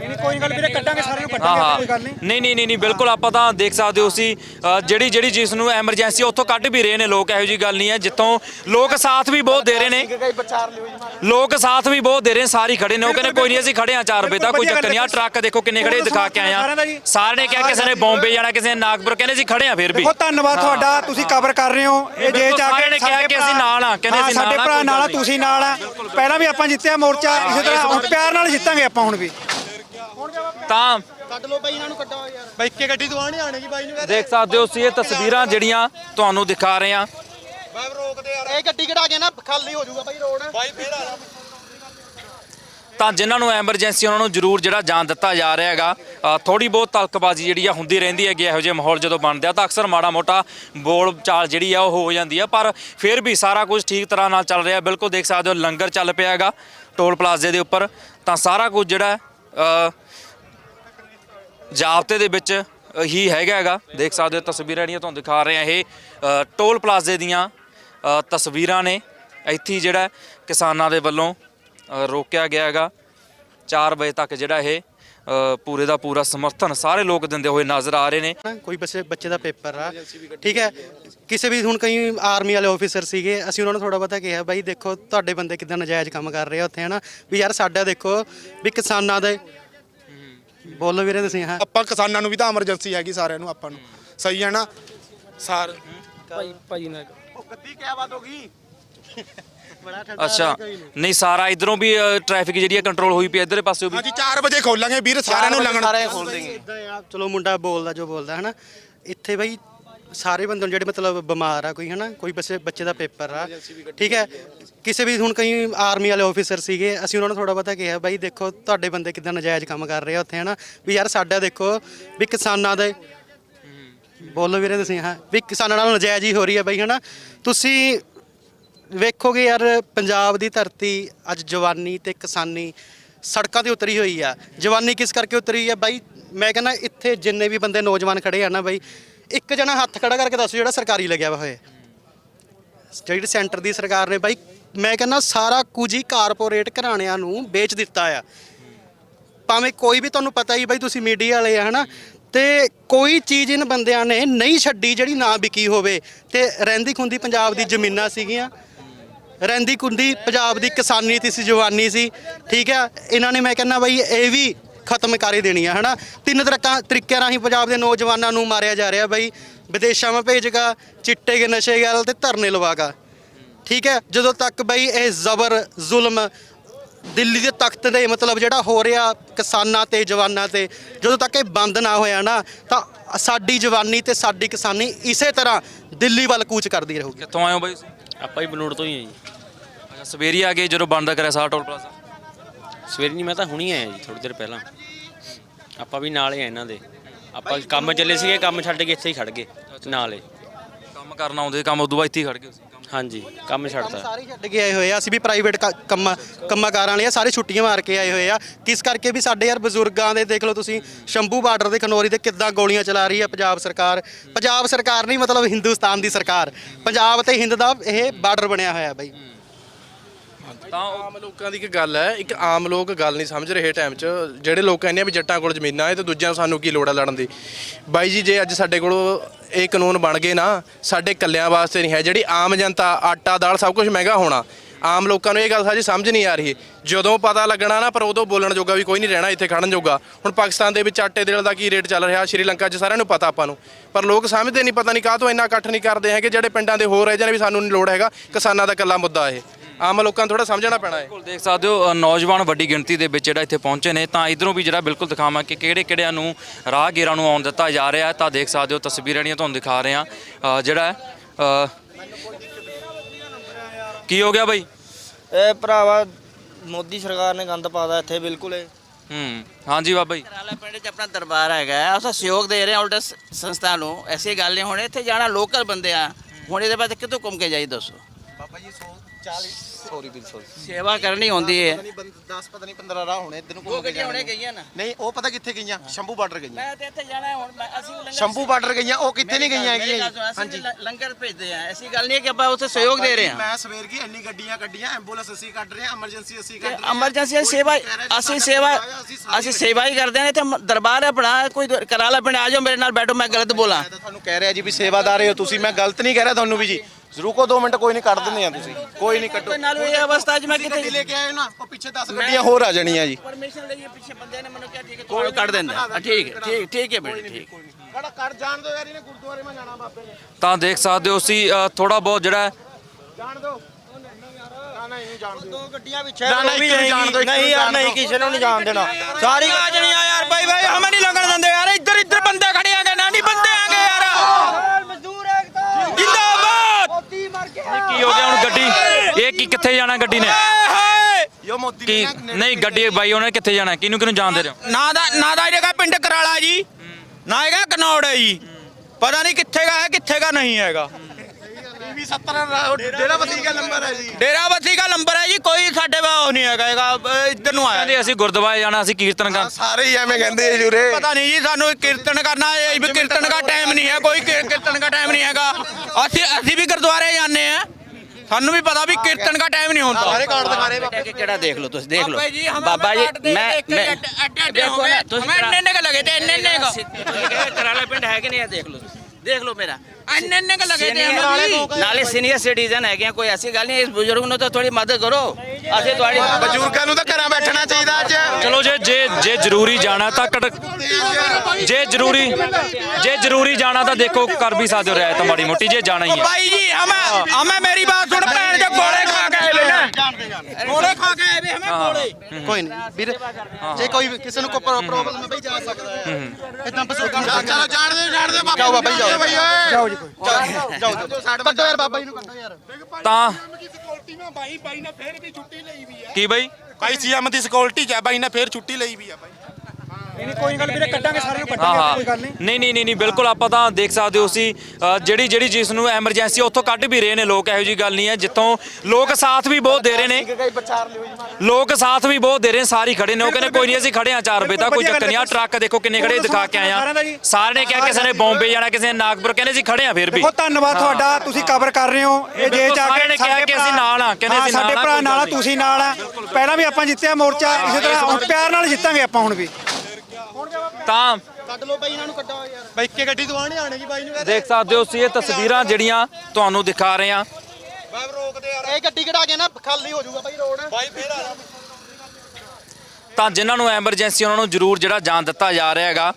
ਨਹੀਂ ਨਹੀਂ। ਨਹੀਂ ਨਹੀਂ ਬਿਲਕੁਲ ਆਪਾਂ ਤਾਂ ਦੇਖ ਸਕਦੇ ਹੋ ਸੀ ਅ, ਜਿਹੜੀ ਜਿਹੜੀ ਚੀਜ਼ ਨੂੰ ਐਮਰਜੈਂਸੀ ਉੱਥੋਂ ਕੱਢ ਵੀ ਰਹੇ ਨੇ ਲੋਕ ਇਹੋ ਜੀ ਗੱਲ ਨਹੀਂ ਹੈ ਜਿੱਥੋਂ ਲੋਕ ਸਾਥ ਵੀ ਬਹੁਤ ਦੇ ਰਹੇ ਨੇ। ਲੋਕ ਸਾਥ ਵੀ ਬਹੁਤ ਦੇ ਰਹੇ ਨੇ ਸਾਰੇ ਹੀ ਖੜੇ ਨੇ। ਉਹ ਕਹਿੰਦੇ ਕੋਈ ਨਹੀਂ ਅਸੀਂ ਖੜੇ ਆ 4 ਵਜੇ ਤੱਕ ਕੋਈ ਚੱਕਰ ਨਹੀਂ ਆ ਟਰੱਕ ਦੇਖੋ ਕਿੰਨੇ ਖੜੇ ਦਿਖਾ ਕੇ ਆਏ ਆ। ਸਾਰੇ ਨੇ ਕਿਹਾ ਕਿਸੇ ਨੇ ਬੰਬੇ ਜਾਣਾ ਕਿਸੇ ਨੇ ਨਾਗਪੁਰ ਕਹਿੰਦੇ ਅਸੀਂ ਖੜੇ ਆ ਫਿਰ ਵੀ। ਬਹੁਤ ਧੰਨਵਾਦ ਤੁਹਾਡਾ ਤੁਸੀਂ ਕਵਰ ਕਰ ਰਹੇ ਹੋ। ਇਹ ਜੇ ਬਿਲਕੁਲ, ਜਾ ਸਾਰਿਆਂ ਨੇ ਕੇ ਕਿਹਾ ਸਾਡੇ ਕਿ ਅਸੀਂ ਨਾਲ ਆ, ਕਹਿੰਦੇ ਹਾਂ, ਅਸੀਂ ਨਾਲ ਸਾਡੇ ਭਰਾ ਕੋਈ ਨਾਲ ਆ ਗੱਲ ਨਹੀਂ। ਤੁਸੀਂ ਨਾਲ ਆ। ਪਹਿਲਾਂ ਵੀ ਆਪਾਂ ਜਿੱਤਿਆ ਮੋਰਚਾ ਇਸੇ ਤਰ੍ਹਾਂ ਹੁਣ ਪਿਆਰ ਨਾਲ ਜਿੱਤਾਂਗੇ ਆਪਾਂ ਹੁਣ ਵੀ। ਤਾਂ ਕੱਢ ਲਓ ਬਈ ਇਹਨਾਂ ਨੂੰ ਕੱਢੋ ਯਾਰ। ਬਈ ਇੱਕੇ ਗੱਡੀ ਤੋਂ ਆਣੇ ਆਣੇ ਜੀ ਬਾਈ ਨੂੰ ਦੇਖ ਸਕਦੇ ਹੋ ਸੀ ਇਹ ਤਸਵੀਰਾਂ ਜਿਹੜੀਆਂ ਤੁਹਾਨੂੰ ਦਿਖਾ ਰਹੇ ਆ ਬਾਈ ਰੋਕਦੇ ਯਾਰ। ਇਹ ਗੱਡੀ ਕਢਾ ਕੇ ਨਾ ਖਾਲੀ ਹੋ ਜਾਊਗਾ ਬਾਈ ਰੋਡ। ਬਾਈ ਫੇਰ ਆ ਤਾਂ ਜਿਨ੍ਹਾਂ ਨੂੰ ਐਮਰਜੈਂਸੀ ਉਹਨਾਂ ਨੂੰ ਜ਼ਰੂਰ ਜਿਹੜਾ ਜਾਣ ਦਿੱਤਾ ਜਾ ਰਿਹਾ ਹੈਗਾ ਥੋੜੀ ਬਹੁਤ ਤਲਕਬਾਜ਼ੀ ਜਿਹੜੀ ਆ ਹੁੰਦੀ ਰਹਿੰਦੀ ਹੈਗੀ ਇਹੋ ਜਿਹੇ ਮਾਹੌਲ ਜਦੋਂ ਬਣਦੇ ਆ ਤਾਂ ਅਕਸਰ ਮਾੜਾ ਮੋਟਾ ਬੋਲ ਚਾਲ ਜਿਹੜੀ ਆ ਉਹ ਹੋ ਜਾਂਦੀ ਆ ਪਰ ਫਿਰ ਵੀ ਸਾਰਾ ਕੁਝ ਠੀਕ ਤਰ੍ਹਾਂ ਨਾਲ ਚੱਲ ਰਿਹਾ ਬਿਲਕੁਲ ਦੇਖ ਸਕਦੇ ਹੋ ਲੰਗਰ ਚੱਲ ਪਿਆ ਹੈਗਾ ਟੋਲ ਪਲਾਜ਼ੇ ਦੇ ਉੱਪਰ ਤਾਂ ਸਾਰਾ ਕੁਝ ਜਿਹੜਾ ਜਾਬਤੇ ਦੇ ਵਿੱਚ ਹੀ ਹੈਗਾ ਹੈਗਾ। ਦੇਖ ਸਕਦੇ ਹੋ ਤਸਵੀਰਾਂ ਜਿਹੜੀਆਂ ਤੁਹਾਨੂੰ ਦਿਖਾ ਰਹੇ ਆ ਇਹ ਟੋਲ ਪਲਾਜ਼ੇ ਦੀਆਂ ਤਸਵੀਰਾਂ ਨੇ। ਇੱਥੇ ਜਿਹੜਾ ਕਿਸਾਨਾਂ ਦੇ ਵੱਲੋਂ ਰੋਕਿਆ ਗਿਆ ਹੈਗਾ। 4 ਵਜੇ ਤੱਕ ਜਿਹੜਾ ਇਹ ਪੂਰੇ ਦਾ ਪੂਰਾ ਸਮਰਥਨ ਸਾਰੇ ਲੋਕ ਦਿੰਦੇ ਹੋਏ ਨਜ਼ਰ ਆ ਰਹੇ ਨੇ। ਨਾ ਕੋਈ ਬੱਚੇ ਬੱਚੇ ਦਾ ਪੇਪਰ ਆ। ਠੀਕ ਹੈ। ਕਿਸੇ ਵੀ ਹੁਣ ਕਈ ਆਰਮੀ ਵਾਲੇ ਆਫੀਸਰ ਸੀਗੇ ਅਸੀਂ ਉਹਨਾਂ ਨੂੰ ਥੋੜਾ ਬਹੁਤਾ ਕਿਹਾ ਬਾਈ ਦੇਖੋ ਤੁਹਾਡੇ ਬੰਦੇ ਕਿਦਾਂ ਨਜਾਇਜ਼ ਕੰਮ ਕਰ ਰਹੇ ਆ ਉੱਥੇ ਹਨਾ? ਵੀ ਯਾਰ ਸਾਡਾ ਦੇਖੋ ਵੀ ਕਿਸਾਨਾਂ ਦੇ ਬੋਲੋ ਵੀਰੇ ਤੁਸੀਂ ਹਾਂ। ਆਪਾਂ ਕਿਸਾਨਾਂ ਨੂੰ ਵੀ ਤਾਂ ਐਮਰਜੈਂਸੀ ਹੈਗੀ ਸਾਰਿਆਂ ਨੂੰ ਆਪਾਂ ਨੂੰ। ਸਹੀ ਹੈ ਨਾ? ਸਾਰ ਅੱਛਾ। ਨਹੀਂ ਸਾਰਾ ਇਧਰੋਂ ਵੀ ਟ੍ਰੈਫਿਕ ਜਿਹੜੀ ਹੈ ਕੰਟਰੋਲ ਹੋਈ ਪਈ ਇਧਰਲੇ ਪਾਸੇ ਵੀ। ਹਾਂਜੀ 4 ਵਜੇ ਖੋਲਾਂਗੇ ਵੀਰ ਸਾਰਿਆਂ ਨੂੰ ਲੰਘਣ। ਸਾਰੇ ਖੋਲ ਦੇਂਗੇ ਇਦਾਂ ਆ। ਚਲੋ ਮੁੰਡਾ ਬੋਲਦਾ ਜੋ ਬੋਲਦਾ ਹਨਾ। ਇੱਥੇ ਬਾਈ ਸਾਰੇ ਬੰਦੇ ਨੂੰ ਜਿਹੜੇ ਮਤਲਬ ਬਿਮਾਰ ਆ ਕੋਈ ਹਨਾ। ਕੋਈ ਬੱਚੇ ਬੱਚੇ ਦਾ ਪੇਪਰ ਆ। ਠੀਕ ਹੈ। ਕਿਸੇ ਵੀ ਹੁਣ ਕਈ ਆਰਮੀ ਵਾਲੇ ਆਫੀਸਰ ਸੀਗੇ ਅਸੀਂ ਉਹਨਾਂ ਨੂੰ ਥੋੜਾ ਬਹੁਤਾ ਕਿਹਾ ਬਾਈ ਦੇਖੋ ਤੁਹਾਡੇ ਬੰਦੇ ਕਿਦਾਂ ਨਜਾਇਜ਼ ਕੰਮ ਕਰ ਰਹੇ ਆ ਉੱਥੇ ਹਨਾ। ਵੀ ਯਾਰ ਸਾਡਾ ਦੇਖੋ ਵੀ ਕਿਸਾਨਾਂ ਦੇ ਬੋਲੋ ਵੀਰੇ ਤੁਸੀਂ ਹਾਂ। ਵੀ ਕਿਸਾਨਾਂ ਨਾਲ ਨਜਾਇਜ਼ ਹੀ ਹੋ ਰਹੀ ਹੈ ਬਾਈ ਹਨਾ। ਤੁਸੀਂ ਵੇਖੋਗੇ ਯਾਰ, ਪੰਜਾਬ ਦੀ ਧਰਤੀ ਅੱਜ ਜਵਾਨੀ ਤੇ ਕਿਸਾਨੀ ਸੜਕਾਂ ਤੇ ਉਤਰੀ ਹੋਈ ਆ। ਜਵਾਨੀ ਕਿਸ ਕਰਕੇ ਉਤਰੀ ਆ ਬਾਈ? ਮੈਂ ਕਹਿੰਦਾ ਇੱਥੇ ਜਿੰਨੇ ਵੀ ਬੰਦੇ ਨੌਜਵਾਨ ਖੜੇ ਆ ਨਾ ਬਾਈ, ਇੱਕ ਜਣਾ ਹੱਥ ਖੜਾ ਕਰਕੇ ਦੱਸੋ ਜਿਹੜਾ ਸਰਕਾਰੀ ਲੱਗਿਆ ਹੋਇਆ। ਹੋਏ ਜਿਹੜੀ ਸੈਂਟਰ ਦੀ ਸਰਕਾਰ ਨੇ ਬਾਈ, ਮੈਂ ਕਹਿੰਦਾ ਸਾਰਾ ਕੁਝ ਹੀ ਕਾਰਪੋਰੇਟ ਘਰਾਣਿਆਂ ਨੂੰ ਵੇਚ ਦਿੱਤਾ ਆ। ਭਾਵੇਂ ਕੋਈ ਵੀ ਤੁਹਾਨੂੰ ਪਤਾ ਹੀ ਬਾਈ, ਤੁਸੀਂ ਮੀਡੀਆ ਵਾਲੇ ਆ, ਹਨਾ? ਤੇ ਕੋਈ ਚੀਜ਼ ਇਨ ਬੰਦਿਆਂ ਨੇ ਨਹੀਂ ਛੱਡੀ ਜਿਹੜੀ ਨਾ ਵਿਕੀ ਹੋਵੇ। ਤੇ ਰਹਿੰਦੀ ਖੁੰਦੀ ਪੰਜਾਬ ਦੀ ਜ਼ਮੀਨਾਂ ਸੀਗੀਆਂ। ਰਹਿੰਦੀ ਕੁੰਦੀ ਪੰਜਾਬ ਦੀ ਕਿਸਾਨੀ ਤੇ ਸੀ, ਜਵਾਨੀ ਸੀ। ਠੀਕ ਹੈ ਇਹਨਾਂ ਨੇ ਮੈਂ ਕਹਿੰਦਾ ਬਾਈ ਇਹ ਵੀ ਖਤਮ ਕਰ ਹੀ ਦੇਣੀ ਆ, ਹਨਾ? ਤਿੰਨ ਤਰ੍ਹਾਂ ਤਰੀਕਿਆਂ ਰਾਹੀਂ ਪੰਜਾਬ ਦੇ ਨੌਜਵਾਨਾਂ ਨੂੰ ਮਾਰਿਆ ਜਾ ਰਿਹਾ ਬਾਈ। ਵਿਦੇਸ਼ਾਂ ਵਿੱਚ ਭੇਜਗਾ ਚਿੱਟੇ ਕੇ ਨਸ਼ੇ ਗੱਲ ਤੇ ਧਰਨੇ ਲਵਾਗਾ ਠੀਕ ਹੈ ਜਦੋਂ ਤੱਕ ਬਈ ਇਹ ਜ਼ਬਰ ਜ਼ੁਲਮ ਦਿੱਲੀ ਦੇ ਤਖਤ ਦੇ ਮਤਲਬ ਜਿਹੜਾ ਹੋ ਰਿਹਾ ਕਿਸਾਨਾਂ ਤੇ, ਜਵਾਨਾਂ ਤੇ, ਜਦੋਂ ਤੱਕ ਇਹ ਬੰਦ ਨਾ ਹੋਇਆ ਨਾ, ਤਾਂ ਸਾਡੀ ਜਵਾਨੀ ਤੇ ਸਾਡੀ ਕਿਸਾਨੀ ਇਸੇ ਤਰ੍ਹਾਂ ਦਿੱਲੀ ਵੱਲ ਕੂਚ ਕਰਦੀ ਰਹੂਗੀ। ਕਿੱਥੋਂ ਆਏ ਹੋ ਬਾਈ ਆਪਾਂ ਹੀ ਬਨੂੜ ਤੋਂ ਹੀ ਆ ਜੀ। ਅੱਛਾ ਸਵੇਰੀ ਆ ਗਏ ਜਦੋਂ ਬੰਦ ਕਰਿਆ ਸਾਰਾ ਟੋਲ ਪਲਾਜ਼ਾ? ਸਵੇਰੇ ਨਹੀਂ ਮੈਂ ਤਾਂ ਹੁਣੀ ਆਇਆ ਜੀ ਥੋੜੀ ਦੇਰ ਪਹਿਲਾਂ। ਆਪਾਂ ਵੀ ਨਾਲ ਹੀ ਆ ਇਹਨਾਂ ਦੇ। ਆਪਾਂ ਕੰਮ ਚੱਲੇ ਸੀਗੇ ਕੰਮ ਛੱਡ ਕੇ ਇੱਥੇ ਹੀ ਖੜ ਗਏ ਨਾਲ ਕੰਮ ਕਰਨ ਆਉਂਦੇ ਕੰਮ ਉਦੋਂ ਬਾਅਦ ਇੱਥੇ ਹੀ ਖੜ ਗਏ ਸੀ ਕੰਮ ਹਾਂਜੀ ਕੰਮ ਛੱਡਤਾ। ਸਾਰੇ ਛੱਡ ਕੇ ਆਏ ਹੋਏ ਆ। ਅਸੀਂ ਵੀ ਪ੍ਰਾਈਵੇਟ ਕੰਮਾਂ ਕੰਮਾਂ ਕਾਰਾਂ ਵਾਲੇ ਆ ਸਾਰੇ ਛੁੱਟੀਆਂ ਮਾਰ ਕੇ ਆਏ ਹੋਏ ਆ। ਕਿਸ ਕਰਕੇ ਵੀ ਸਾਡੇ ਯਾਰ ਬਜ਼ੁਰਗਾਂ ਦੇ ਦੇਖ ਲਓ ਤੁਸੀਂ ਸ਼ੰਭੂ ਬਾਰਡਰ ਦੇ ਖਨੌਰੀ ਤੇ ਕਿੱਦਾਂ ਗੋਲੀਆਂ ਚਲਾ ਰਹੀ ਆ ਪੰਜਾਬ ਸਰਕਾਰ। ਪੰਜਾਬ ਸਰਕਾਰ ਨਹੀਂ ਮਤਲਬ ਹਿੰਦੁਸਤਾਨ ਦੀ ਸਰਕਾਰ। ਪੰਜਾਬ ਤੇ ਹਿੰਦ ਦਾ ਇਹ ਬਾਰਡਰ ਬਣਿਆ ਹੋਇਆ ਬਾਈ। ਤਾਂ ਆਮ ਲੋਕਾਂ ਦੀ ਇੱਕ ਗੱਲ ਹੈ, ਇੱਕ ਆਮ ਲੋਕ ਗੱਲ ਨਹੀਂ ਸਮਝ ਰਹੇ ਟਾਈਮ 'ਚ। ਜਿਹੜੇ ਲੋਕ ਕਹਿੰਦੇ ਆ ਵੀ ਜੱਟਾਂ ਕੋਲ ਜ਼ਮੀਨਾਂ ਹੈ ਤੇ ਦੂਜਿਆਂ ਨੂੰ ਸਾਨੂੰ ਕੀ ਲੋੜ ਹੈ ਲੜਨ ਦੀ? ਬਾਈ ਜੀ, ਜੇ ਅੱਜ ਸਾਡੇ ਕੋਲ ਇਹ ਕਾਨੂੰਨ ਬਣ ਗਏ ਨਾ, ਸਾਡੇ ਕੱਲਿਆਂ ਵਾਸਤੇ ਨਹੀਂ ਹੈ। ਜਿਹੜੀ ਆਮ ਜਨਤਾ, ਆਟਾ, ਦਾਲ ਸਭ ਕੁਝ ਮਹਿੰਗਾ ਹੋਣਾ। ਆਮ ਲੋਕਾਂ ਨੂੰ ਇਹ ਗੱਲ ਸਾਜੀ ਸਮਝ ਨਹੀਂ ਆ ਰਹੀ। ਜਦੋਂ ਪਤਾ ਲੱਗਣਾ ਨਾ, ਪਰ ਉਦੋਂ ਬੋਲਣ ਜੋਗਾ ਵੀ ਕੋਈ ਨਹੀਂ ਰਹਿਣਾ ਇੱਥੇ ਖੜਨ ਜੋਗਾ। ਹੁਣ ਪਾਕਿਸਤਾਨ ਦੇ ਵਿੱਚ ਆਟੇ ਦੇ ਦਾ ਕੀ ਰੇਟ ਚੱਲ ਰਿਹਾ? ਸ਼੍ਰੀਲੰਕਾ 'ਚ ਸਾਰਿਆਂ ਨੂੰ ਪਤਾ ਆਪਾਂ ਨੂੰ। ਪਰ ਲੋਕ ਸਮਝਦੇ ਨਹੀਂ, ਪਤਾ ਨਹੀਂ ਕਾਹ ਤੋਂ ਇੰਨਾ ਇਕੱਠ ਨਹੀਂ ਕਰਦੇ ਹੈਗੇ, ਜਿਹੜੇ ਪਿੰਡਾਂ ਦੇ ਹੋਰ ਰਹਿ ਜਾਂਦੇ ਵੀ ਸਾਨੂੰ ਨਹੀਂ ਲੋੜ ਹੈਗਾ। ਕਿਸਾਨਾਂ ਦਾ ਇਕੱਲਾ ਮੁੱਦਾ ਇਹ। ਆਮ ਲੋਕਾਂ ਨੂੰ ਥੋੜਾ ਸਮਝਣਾ ਪੈਣਾ ਹੈ। ਬਿਲਕੁਲ ਦੇਖ ਸਕਦੇ ਹੋ ਅ, ਨੌਜਵਾਨ ਵੱਡੀ ਗਿਣਤੀ ਦੇ ਵਿੱਚ ਜਿਹੜਾ ਇੱਥੇ ਪਹੁੰਚੇ ਨੇ ਤਾਂ ਇਧਰੋਂ ਵੀ ਜਿਹੜਾ ਬਿਲਕੁਲ ਦਿਖਾਵਾਂ ਕਿ ਕਿਹੜੇ ਕਿਹੜਿਆਂ ਨੂੰ ਰਾਹਗੀਰਾਂ ਨੂੰ ਆਉਣ ਦਿੱਤਾ ਜਾ ਰਿਹਾ ਹੈ ਤਾਂ ਦੇਖ ਸਕਦੇ ਹੋ ਤਸਵੀਰਾਂ ਜਿਹੜੀਆਂ ਤੁਹਾਨੂੰ ਦਿਖਾ ਰਹੇ ਆ ਜਿਹੜਾ ਹੈ, ਅ, ਕੀ ਹੋ ਗਿਆ ਬਾਈ? ਇਹ ਭਰਾਵਾ ਮੋਦੀ ਸਰਕਾਰ ਨੇ ਗੰਦ ਪਾਦਾ ਇੱਥੇ ਬਿਲਕੁਲ ਇਹ। ਹੂੰ ਹਾਂਜੀ ਬਾਬਾ ਜੀ। ਕਰਾਲਾ ਪਿੰਡ 'ਚ ਆਪਣਾ ਦਰਬਾਰ ਹੈਗਾ ਹੈ, ਉਸ ਦਾ ਸਹਿਯੋਗ ਦੇ ਰਹੇ ਆ ਉਲਟਾ ਸ- ਸੰਸਥਾ ਨੂੰ ਐਸੀ ਗੱਲ ਨਹੀਂ ਹੁਣ ਇੱਥੇ ਜਾਣਾ ਲੋਕਲ ਬੰਦੇ ਆ ਹੁਣ ਇਹਦੇ ਬਾਅਦ ਕਿੱਥੋਂ ਘੁੰਮ ਕੇ ਜਾਈ ਦੱਸੋ। ਬਾਬਾ ਜੀ ਸੋ ਸੌਰੀ ਵੀਰ ਸੌਰੀ ਸੇਵਾ ਕਰਨੀ ਹੁੰਦੀ ਹੈ 10 ਪਤਾ ਨਹੀਂ 15 ਰਾਹ ਹੋਣੇ ਇੱਧਰ ਨੂੰ ਉਹ ਘੁੰਮ ਕੇ ਗੱਡੀਆਂ ਹੁਣੇ ਜਾਣੇ ਗਈਆਂ ਨਾ। ਨਹੀਂ ਉਹ ਪਤਾ ਕਿੱਥੇ ਗਈਆਂ? ਸ਼ੰਭੂ ਬਾਰਡਰ ਗਈਆਂ। ਮੈਂ ਤੇ ਇੱਥੇ ਜਾਣਾ ਹੈ ਹੁਣ ਮੈਂ- ਅਸੀਂ ਲੰਗਰ ਸ਼ੰਭੂ ਬਾਰਡਰ ਗਈਆਂ ਉਹ ਕਿੱਥੇ ਨਹੀਂ ਗਈਆਂ ਮੇਰੀ ਗੱਲ ਸੁਣੋ, ਹੈਗੀਆਂ ਅਸੀਂ ਲ- ਲੰਗਰ ਭੇਜਦੇ ਆ ਐਸੀ ਗੱਲ ਨਹੀਂ ਹੈ ਕਿ ਆਪਾਂ ਉੱਥੇ ਸਹਿਯੋਗ ਦੇ ਰਹੇ ਹਾਂ। ਮੈਂ ਸਵੇਰ ਕੀ ਇੰਨੀ ਗੱਡੀਆਂ ਕੱਢੀਆਂ ਐਂਬੂਲੈਂਸ ਅਸੀਂ ਕੱਢ ਰਹੇ ਹਾਂ ਐਮਰਜੈਂਸੀ ਅਸੀਂ ਕੱਢ ਰਹੇ ਹਾਂ। ਐਮਰਜੈਂਸੀ ਸੇਵਾ ਅਸੀਂ ਸੇਵਾ ਅਸੀਂ ਸੇਵਾ ਹੀ ਕਰਦੇ ਨੇ ਤੇ ਦਰਬਾਰ ਆਪਣਾ ਕੋਈ ਕਰਾ ਲੈ ਪਿੰਡ ਆ ਜਾਓ ਮੇਰੇ ਨਾਲ ਬੈਠੋ ਮੈਂ ਗਲਤ ਬੋਲਾਂ। ਮੈਂ ਤਾਂ ਤੁਹਾਨੂੰ ਕਹਿ ਰਿਹਾ ਜੀ ਵੀ ਸੇਵਾਦਾਰ ਹੋ ਤੁਸੀਂ ਮੈਂ ਗਲਤ ਨਹੀਂ ਕਹਿ ਰਿਹਾ ਤੁਹਾਨੂੰ ਵੀ ਜੀ। ਰੁਕੋ 2 ਮਿੰਟ ਕੋਈ ਨਹੀਂ ਕੱਢ ਦਿੰਦੇ ਆ ਤੁਸੀਂ। ਕੋਈ ਨਹੀਂ ਕੋਈ ਨਾਲ ਇਹ ਅਵਸਥਾ 'ਚ ਮੈਂ ਗੱਡੀ ਕਿਤੇ ਲੈ ਕੇ ਆਏ ਨਾ ਉਹ ਪਿੱਛੇ 10 ਗੱਡੀਆਂ ਹੋਰ ਆ ਜਾਣੀਆਂ ਜੀ। ਪਰਮਿਸ਼ਨ ਲਈਏ ਪਿੱਛੇ ਬੰਦੇ ਨੇ ਮੈਨੂੰ ਕਿਹਾ ਠੀਕ ਹੈ ਤੁਹਾਨੂੰ ਕੱਢ ਦਿੰਦਾ। ਠੀਕ ਹੈ ਠੀਕ ਠੀਕ ਹੈ ਬੇਟੇ ਠੀਕ। ਖੜਾ ਕਰ ਜਾਣ ਦੋ ਯਾਰ ਇਹਨੇ ਗੁਰਦੁਆਰੇ ਮੈਂ ਜਾਣਾ ਬਾਬੇ ਨੇ। ਤਾਂ ਦੇਖ ਸਕਦੇ ਹੋ ਸੀ ਥੋੜਾ ਬਹੁਤ ਜਿਹੜਾ ਜਾਣ ਦੋ ਨਾ ਨਾ ਇਹਨੂੰ ਜਾਣ ਦਿਓ। ਦੋ ਗੱਡੀਆਂ ਨੂੰ ਨਹੀਂ ਯਾਰ ਨਹੀਂ। ਕਿਸੇ ਨੂੰ ਨਹੀਂ ਜਾਣ ਦੇਣਾ। ਸਾਰੀ ਆ ਜਣੀਆਂ ਯਾਰ ਭਾਈ ਭਾਈ ਹਮੇ ਨਹੀਂ ਲੱਗਣ ਦਿੰਦੇ ਯਾਰ ਇੱਧਰ ਇੱਧਰ ਬੰਦੇ ਖੜੇ ਆਂਗੇ ਨਾ ਨਹੀਂ ਬੰਦੇ ਆਂਗੇ ਯਾਰ ਮਜ਼ਦੂਰ ਏਕਤਾ ਜਿੰਦਾਬਾਦ ਕੀ ਹੋ ਗਿਆ ਹੁਣ ਗੱਡੀ ਇਹ ਕੀ ਕਿੱਥੇ ਜਾਣਾ ਗੱਡੀ ਨੇ? ਹਾਏ ਯੋ ਮੋਦੀ ਕੀ? ਨਹੀਂ ਗੱਡੀ ਬਾਈ ਉਹਨੇ ਕਿੱਥੇ ਜਾਣਾ? ਕਿਹਨੂੰ ਕਿਹਨੂੰ ਜਾਣ ਦੇ ਰਹੇ ਨਾ ਦਾ ਨਾ ਦਾ ਇਹਦਾ ਪਿੰਡ ਕਰਾਲਾ ਜੀ। ਨਾ ਹੈਗਾ ਕਨੌੜ ਹੈ ਜੀ। ਪਤਾ ਨਹੀਂ ਕਿੱਥੇਗਾ ਹੈ ਕਿੱਥੇਗਾ ਨਹੀਂ ਹੈਗਾ। ਵੀ 70 ਡੇਰਾ ਬਤੀ ਦਾ ਨੰਬਰ ਹੈ ਜੀ। ਡੇਰਾ ਬੱਤੀ ਦਾ ਨੰਬਰ ਹੈ ਜੀ ਕੋਈ ਸਾਡੇ ਵਾ ਉਹ ਨਹੀਂ ਹੈਗਾ ਹੈਗਾ ਅਹ ਇੱਧਰ ਨੂੰ ਆਇਆ। ਕਹਿੰਦੇ ਅਸੀਂ ਗੁਰਦੁਆਰੇ ਜਾਣਾ ਅਸੀਂ ਕੀਰਤਨ ਕਰ ਸਾਰੇ ਹੀ ਐਵੇਂ ਕਹਿੰਦੇ ਜੁਰੇ। ਪਤਾ ਨਹੀਂ ਜੀ ਸਾਨੂੰ ਕੀਰਤਨ ਕਰਨਾ ਹੈ ਵੀ ਕੀਰਤਨ ਦਾ ਟਾਈਮ ਨਹੀਂ ਹੈ ਕੋਈ ਕੀਰਤਨ ਦਾ ਟਾਈਮ ਨਹੀਂ ਹੈਗਾ। ਅਸੀਂ ਅਸੀਂ ਵੀ ਗੁਰਦੁਆਰੇ ਜਾਂਦੇ ਆ ਸਾਨੂੰ ਵੀ ਪਤਾ ਵੀ ਕੀਰਤਨ ਦਾ ਟਾਈਮ ਨਹੀਂ ਹੁੰਦਾ ਸਾਰੇ ਕਾਰਡ ਦਿਖਾ ਰਹੇ ਬੇਟਾ ਕਿ ਕਿਹੜਾ ਦੇਖ ਲਓ ਤੁਸੀਂ ਦੇਖ ਲਓ ਬਾਬਾ ਜੀ ਬਾਬਾ ਮੈਂ ਮੈਂ ਅੱਡ- ਹੋ ਗਏ। ਤੁਸੀਂ ਇੰਨੇ ਇੰਨੇ ਕੁ ਲਗੇ ਤੇ ਇੰਨੇ ਇੰਨੇ ਕੁ। ਕਰਾਲਾ ਪਿੰਡ ਹੈ ਕਿ ਨਹੀਂ ਹੈ ਦੇਖ ਲਓ ਤੁਸੀਂ। ਦੇਖ ਲਓ ਮੇਰਾ ਇੰਨੇ ਇੰਨੇ ਕੁ ਲਗੇ ਤੇ। ਨਾਲੇ ਸੀਨੀਅਰ ਸਿਟੀਜ਼ਨ ਹੈਗੇ ਕੋਈ ਐਸੀ ਗੱਲ ਨਹੀਂ ਇਸ ਬਜ਼ੁਰਗ ਨੂੰ ਤਾਂ ਥੋੜੀ ਮਦਦ ਕਰੋ ਅਸੀਂ ਤੁਹਾਡੀ ਬਜ਼ੁਰਗਾਂ ਨੂੰ ਤਾਂ ਘਰਾਂ ਬੈਠਣਾ ਚਾਹੀਦਾ ਅੱਜ। ਚਲੋ ਜੇ ਜੇ ਜੇ ਜ਼ਰੂਰੀ ਜਾਣਾ ਤਾਂ ਕਟ ਜੇ ਜ਼ਰੂਰੀ ਜੇ ਜ਼ਰੂਰੀ ਜਾਣਾ ਤਾਂ ਦੇਖੋ ਕਰ ਵੀ ਸਕਦੇ ਹੋ ਰਿਆਇਤ ਮਾੜੀ ਮੋਟੀ ਜੇ ਜਾਣਾ ਹੀ ਹੈ। ਭਾਈ ਜੀ ਹਮੇ ਹਮੇ ਮੇਰੀ ਬਾਤ ਸੁਣ ਭੈਣ ਦੇ ਕੋਲੇ ਖਾ ਕੇ ਆਏ ਵੇ ਹਮੇ ਕੋਲੇ ਕੋਈ ਨਹੀਂ ਵੀਰ ਜੇ ਕੋਈ ਕਿਸੇ ਨੂੰ ਕੋਈ ਪ੍ਰੋਬਲਮ ਹੈ ਬਈ ਜਾ ਸਕਦਾ ਹੈ। ਇਦਾਂ ਬਸੋਕਾਂ ਨੂੰ ਜਾਣ ਦੇ ਜਾਣ ਦੇ ਬਾਬਾ ਜਾਓ ਬਾਬਾ ਜਾਓ। ਜਾਓ ਜੀ ਕੋਈ। ਜਾਓ ਜਾਓ ਕੱਟੋ ਯਾਰ ਬਾਬਾ ਜੀ ਨੂੰ ਕੱਟੋ ਯਾਰ। ਤਾਂ ਸਿਕਿਉਰਿਟੀ ਨਾ ਬਾਈ ਬਾਈ ਨਾ ਫੇਰ ਵੀ ਛੁੱਟੀ ਲਈ ਵੀ ਆ। ਕੀ ਬਾਈ? ਬਾਈ ਸੀਐਮ ਦੀ ਸਿਕਿਉਰਿਟੀ ਚ ਆ ਬਾਈ ਨਾ ਫੇਰ ਛੁੱਟੀ ਲਈ ਵੀ ਆ ਬਾਈ। ਕੋਈ ਗੱਲ ਵੀਰੇ ਕੱਢਾਂਗੇ ਸਾਰਿਆਂ ਨੂੰ ਹਾਂ ਹਾਂ। ਕੋਈ ਗੱਲ ਨਹੀਂ। ਨਹੀਂ ਨਹੀਂ ਨਹੀਂ ਨਹੀਂ ਬਿਲਕੁਲ ਆਪਾਂ ਤਾਂ ਦੇਖ ਸਕਦੇ ਹੋ ਸੀ ਅ, ਜਿਹੜੀ ਜਿਹੜੀ ਜਿਸ ਨੂੰ ਐਮਰਜੈਂਸੀ ਉੱਥੋਂ ਕੱਢ ਵੀ ਰਹੇ ਨੇ ਲੋਕ ਇਹੋ ਜੀ ਗੱਲ ਨਹੀਂ ਹੈ ਜਿੱਥੋਂ ਲੋਕ ਸਾਥ ਵੀ ਬਹੁਤ ਦੇ ਰਹੇ ਨੇ। ਲੋਕ ਸਾਥ ਵੀ ਬਹੁਤ ਦੇ ਰਹੇ ਨੇ ਸਾਰੇ ਹੀ ਖੜੇ ਨੇ। ਉਹ ਕਹਿੰਦੇ ਕੋਈ ਨਹੀਂ ਅਸੀਂ ਖੜੇ ਆ 4 ਵਜੇ ਤੱਕ ਕੋਈ ਚੱਕਰ ਨਹੀਂ ਆ ਟਰੱਕ ਦੇਖੋ ਕਿੰਨੇ ਖੜੇ ਦਿਖਾ ਕੇ ਆਏ ਆ ਸਾਰੇ ਨੇ ਕਿਹਾ ਕਿਸੇ ਨੇ ਬੰਬੇ ਜਾਣਾ ਕਿਸੇ ਨੇ ਨਾਗਪੁਰ ਕਹਿੰਦੇ ਅਸੀਂ ਖੜੇ ਆ ਫਿਰ ਵੀ। ਦੇਖੋ ਧੰਨਵਾਦ ਤੁਹਾਡਾ ਤੁਸੀਂ ਕਵਰ ਕਰ ਰਹੇ ਹੋ। ਇਹ ਜੇ ਬਿਲਕੁਲ, ਜਾ ਸਾਰਿਆਂ ਕੇ ਨੇ ਕਿਹਾ ਕਿ ਅਸੀਂ ਨਾਲ ਆ, ਕਹਿੰਦੇ ਹਾਂ, ਅਸੀਂ ਨਾਲ ਸਾਡੇ ਭਰਾ ਨਾਲ ਆ ਗੱਲ ਤੁਸੀਂ ਨਾਲ ਆ ਪਹਿਲਾਂ ਵੀ ਆਪਾਂ ਜਿੱਤਿਆ ਮੋਰਚਾ ਇਸੇ ਤਰ੍ਹਾਂ ਹੁਣ ਪਿਆਰ ਨਾਲ ਜਿੱਤਾਂਗੇ ਆਪਾਂ ਹੁਣ ਵੀ। ਤਾਂ ਕੱਢ ਲਓ ਬਾਈ ਇਹਨਾਂ ਨੂੰ ਕੱਢੋ ਯਾਰ। ਬਾਈ ਇੱਕੇ ਗੱਡੀ ਤੋਂ ਆਣੀ ਆਣੇਗੀ ਬਾਈ ਨੂੰ ਦੇਖ ਸਕਦੇ ਹੋ ਸੀ ਇਹ ਤਸਵੀਰਾਂ ਜਿਹੜੀਆਂ ਤੁਹਾਨੂੰ ਦਿਖਾ ਰਹੇ ਆ ਇਹ ਗੱਡੀ ਕਢਾ ਕੇ ਨਾ ਖਾਲੀ ਹੋ ਜਾਊਗਾ ਬਾਈ ਰੋਡ। ਬਾਈ ਫੇਰ ਆ ਤਾਂ ਜਿਨ੍ਹਾਂ ਨੂੰ ਐਮਰਜੈਂਸੀ ਉਹਨਾਂ ਨੂੰ ਜ਼ਰੂਰ ਜਿਹੜਾ ਜਾਣ ਦਿੱਤਾ ਜਾ ਰਿਹਾ ਹੈਗਾ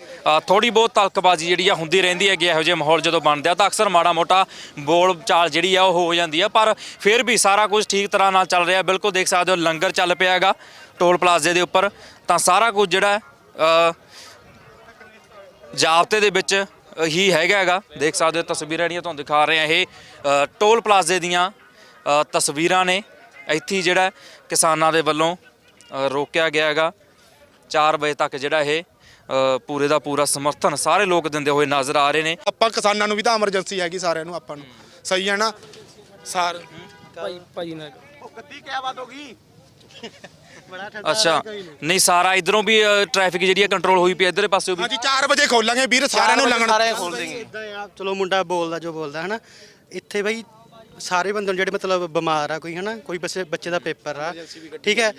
ਥੋੜੀ ਬਹੁਤ ਤਲਕਬਾਜ਼ੀ ਜਿਹੜੀ ਆ ਹੁੰਦੀ ਰਹਿੰਦੀ ਹੈਗੀ ਇਹੋ ਜਿਹੇ ਮਾਹੌਲ ਜਦੋਂ ਬਣਦੇ ਆ ਤਾਂ ਅਕਸਰ ਮਾੜਾ ਮੋਟਾ ਬੋਲ ਚਾਲ ਜਿਹੜੀ ਆ ਉਹ ਹੋ ਜਾਂਦੀ ਆ ਪਰ ਫਿਰ ਵੀ ਸਾਰਾ ਕੁਝ ਠੀਕ ਤਰ੍ਹਾਂ ਨਾਲ ਚੱਲ ਰਿਹਾ ਬਿਲਕੁਲ ਦੇਖ ਸਕਦੇ ਹੋ ਲੰਗਰ ਚੱਲ ਪਿਆ ਹੈਗਾ ਟੋਲ ਪਲਾਜ਼ੇ ਦੇ ਉੱਪਰ ਤਾਂ ਸਾਰਾ ਕੁਝ ਜਿਹੜਾ ਹੈ, ਜਾਬਤੇ ਦੇ ਵਿੱਚ ਹੀ ਹੈਗਾ ਹੈਗਾ। ਦੇਖ ਸਕਦੇ ਹੋ ਤਸਵੀਰਾਂ ਜਿਹੜੀਆਂ ਤੁਹਾਨੂੰ ਦਿਖਾ ਰਹੇ ਆ ਇਹ ਟੋਲ ਪਲਾਜ਼ੇ ਦੀਆਂ ਤਸਵੀਰਾਂ ਨੇ। ਇੱਥੇ ਜਿਹੜਾ ਕਿਸਾਨਾਂ ਦੇ ਵੱਲੋਂ ਰੋਕਿਆ ਗਿਆ ਹੈਗਾ। 4 ਵਜੇ ਤੱਕ ਜਿਹੜਾ ਇਹ ਪੂਰੇ ਦਾ ਪੂਰਾ ਸਮਰਥਨ ਸਾਰੇ ਲੋਕ ਦਿੰਦੇ ਹੋਏ ਨਜ਼ਰ ਆ ਰਹੇ ਨੇ। ਆਪਾਂ ਕਿਸਾਨਾਂ ਨੂੰ ਵੀ ਤਾਂ ਐਮਰਜੈਂਸੀ ਹੈਗੀ ਸਾਰਿਆਂ ਨੂੰ ਆਪਾਂ ਨੂੰ। ਸਹੀ ਹੈ ਨਾ? ਸਾਰ ਉਹ ਗੱਡੀ ਕਿਆ ਬਾਤ ਹੋ ਗਈ? ਅੱਛਾ। ਨਹੀਂ ਸਾਰਾ ਇਧਰੋਂ ਵੀ ਟ੍ਰੈਫਿਕ ਜਿਹੜੀ ਹੈ ਕੰਟਰੋਲ ਹੋਈ ਪਈ ਇਧਰਲੇ ਪਾਸੇ ਵੀ। ਹਾਂਜੀ 4 ਵਜੇ ਖੋਲਾਂਗੇ ਵੀਰ ਸਾਰਿਆਂ ਨੂੰ ਲੰਘਣ। ਸਾਰੇ ਖੋਲ ਦੇਂਗੇ ਇਦਾਂ ਆ। ਚਲੋ ਮੁੰਡਾ ਬੋਲਦਾ ਜੋ ਬੋਲਦਾ ਹਨਾ। ਇੱਥੇ ਬਈ ਸਾਰੇ ਬੰਦੇ ਨੂੰ ਜਿਹੜੇ ਮਤਲਬ ਬਿਮਾਰ ਆ ਕੋਈ ਹਨਾ। ਕੋਈ ਬੱਚੇ ਬੱਚੇ ਦਾ ਪੇਪਰ ਆ। ਠੀਕ ਹੈ।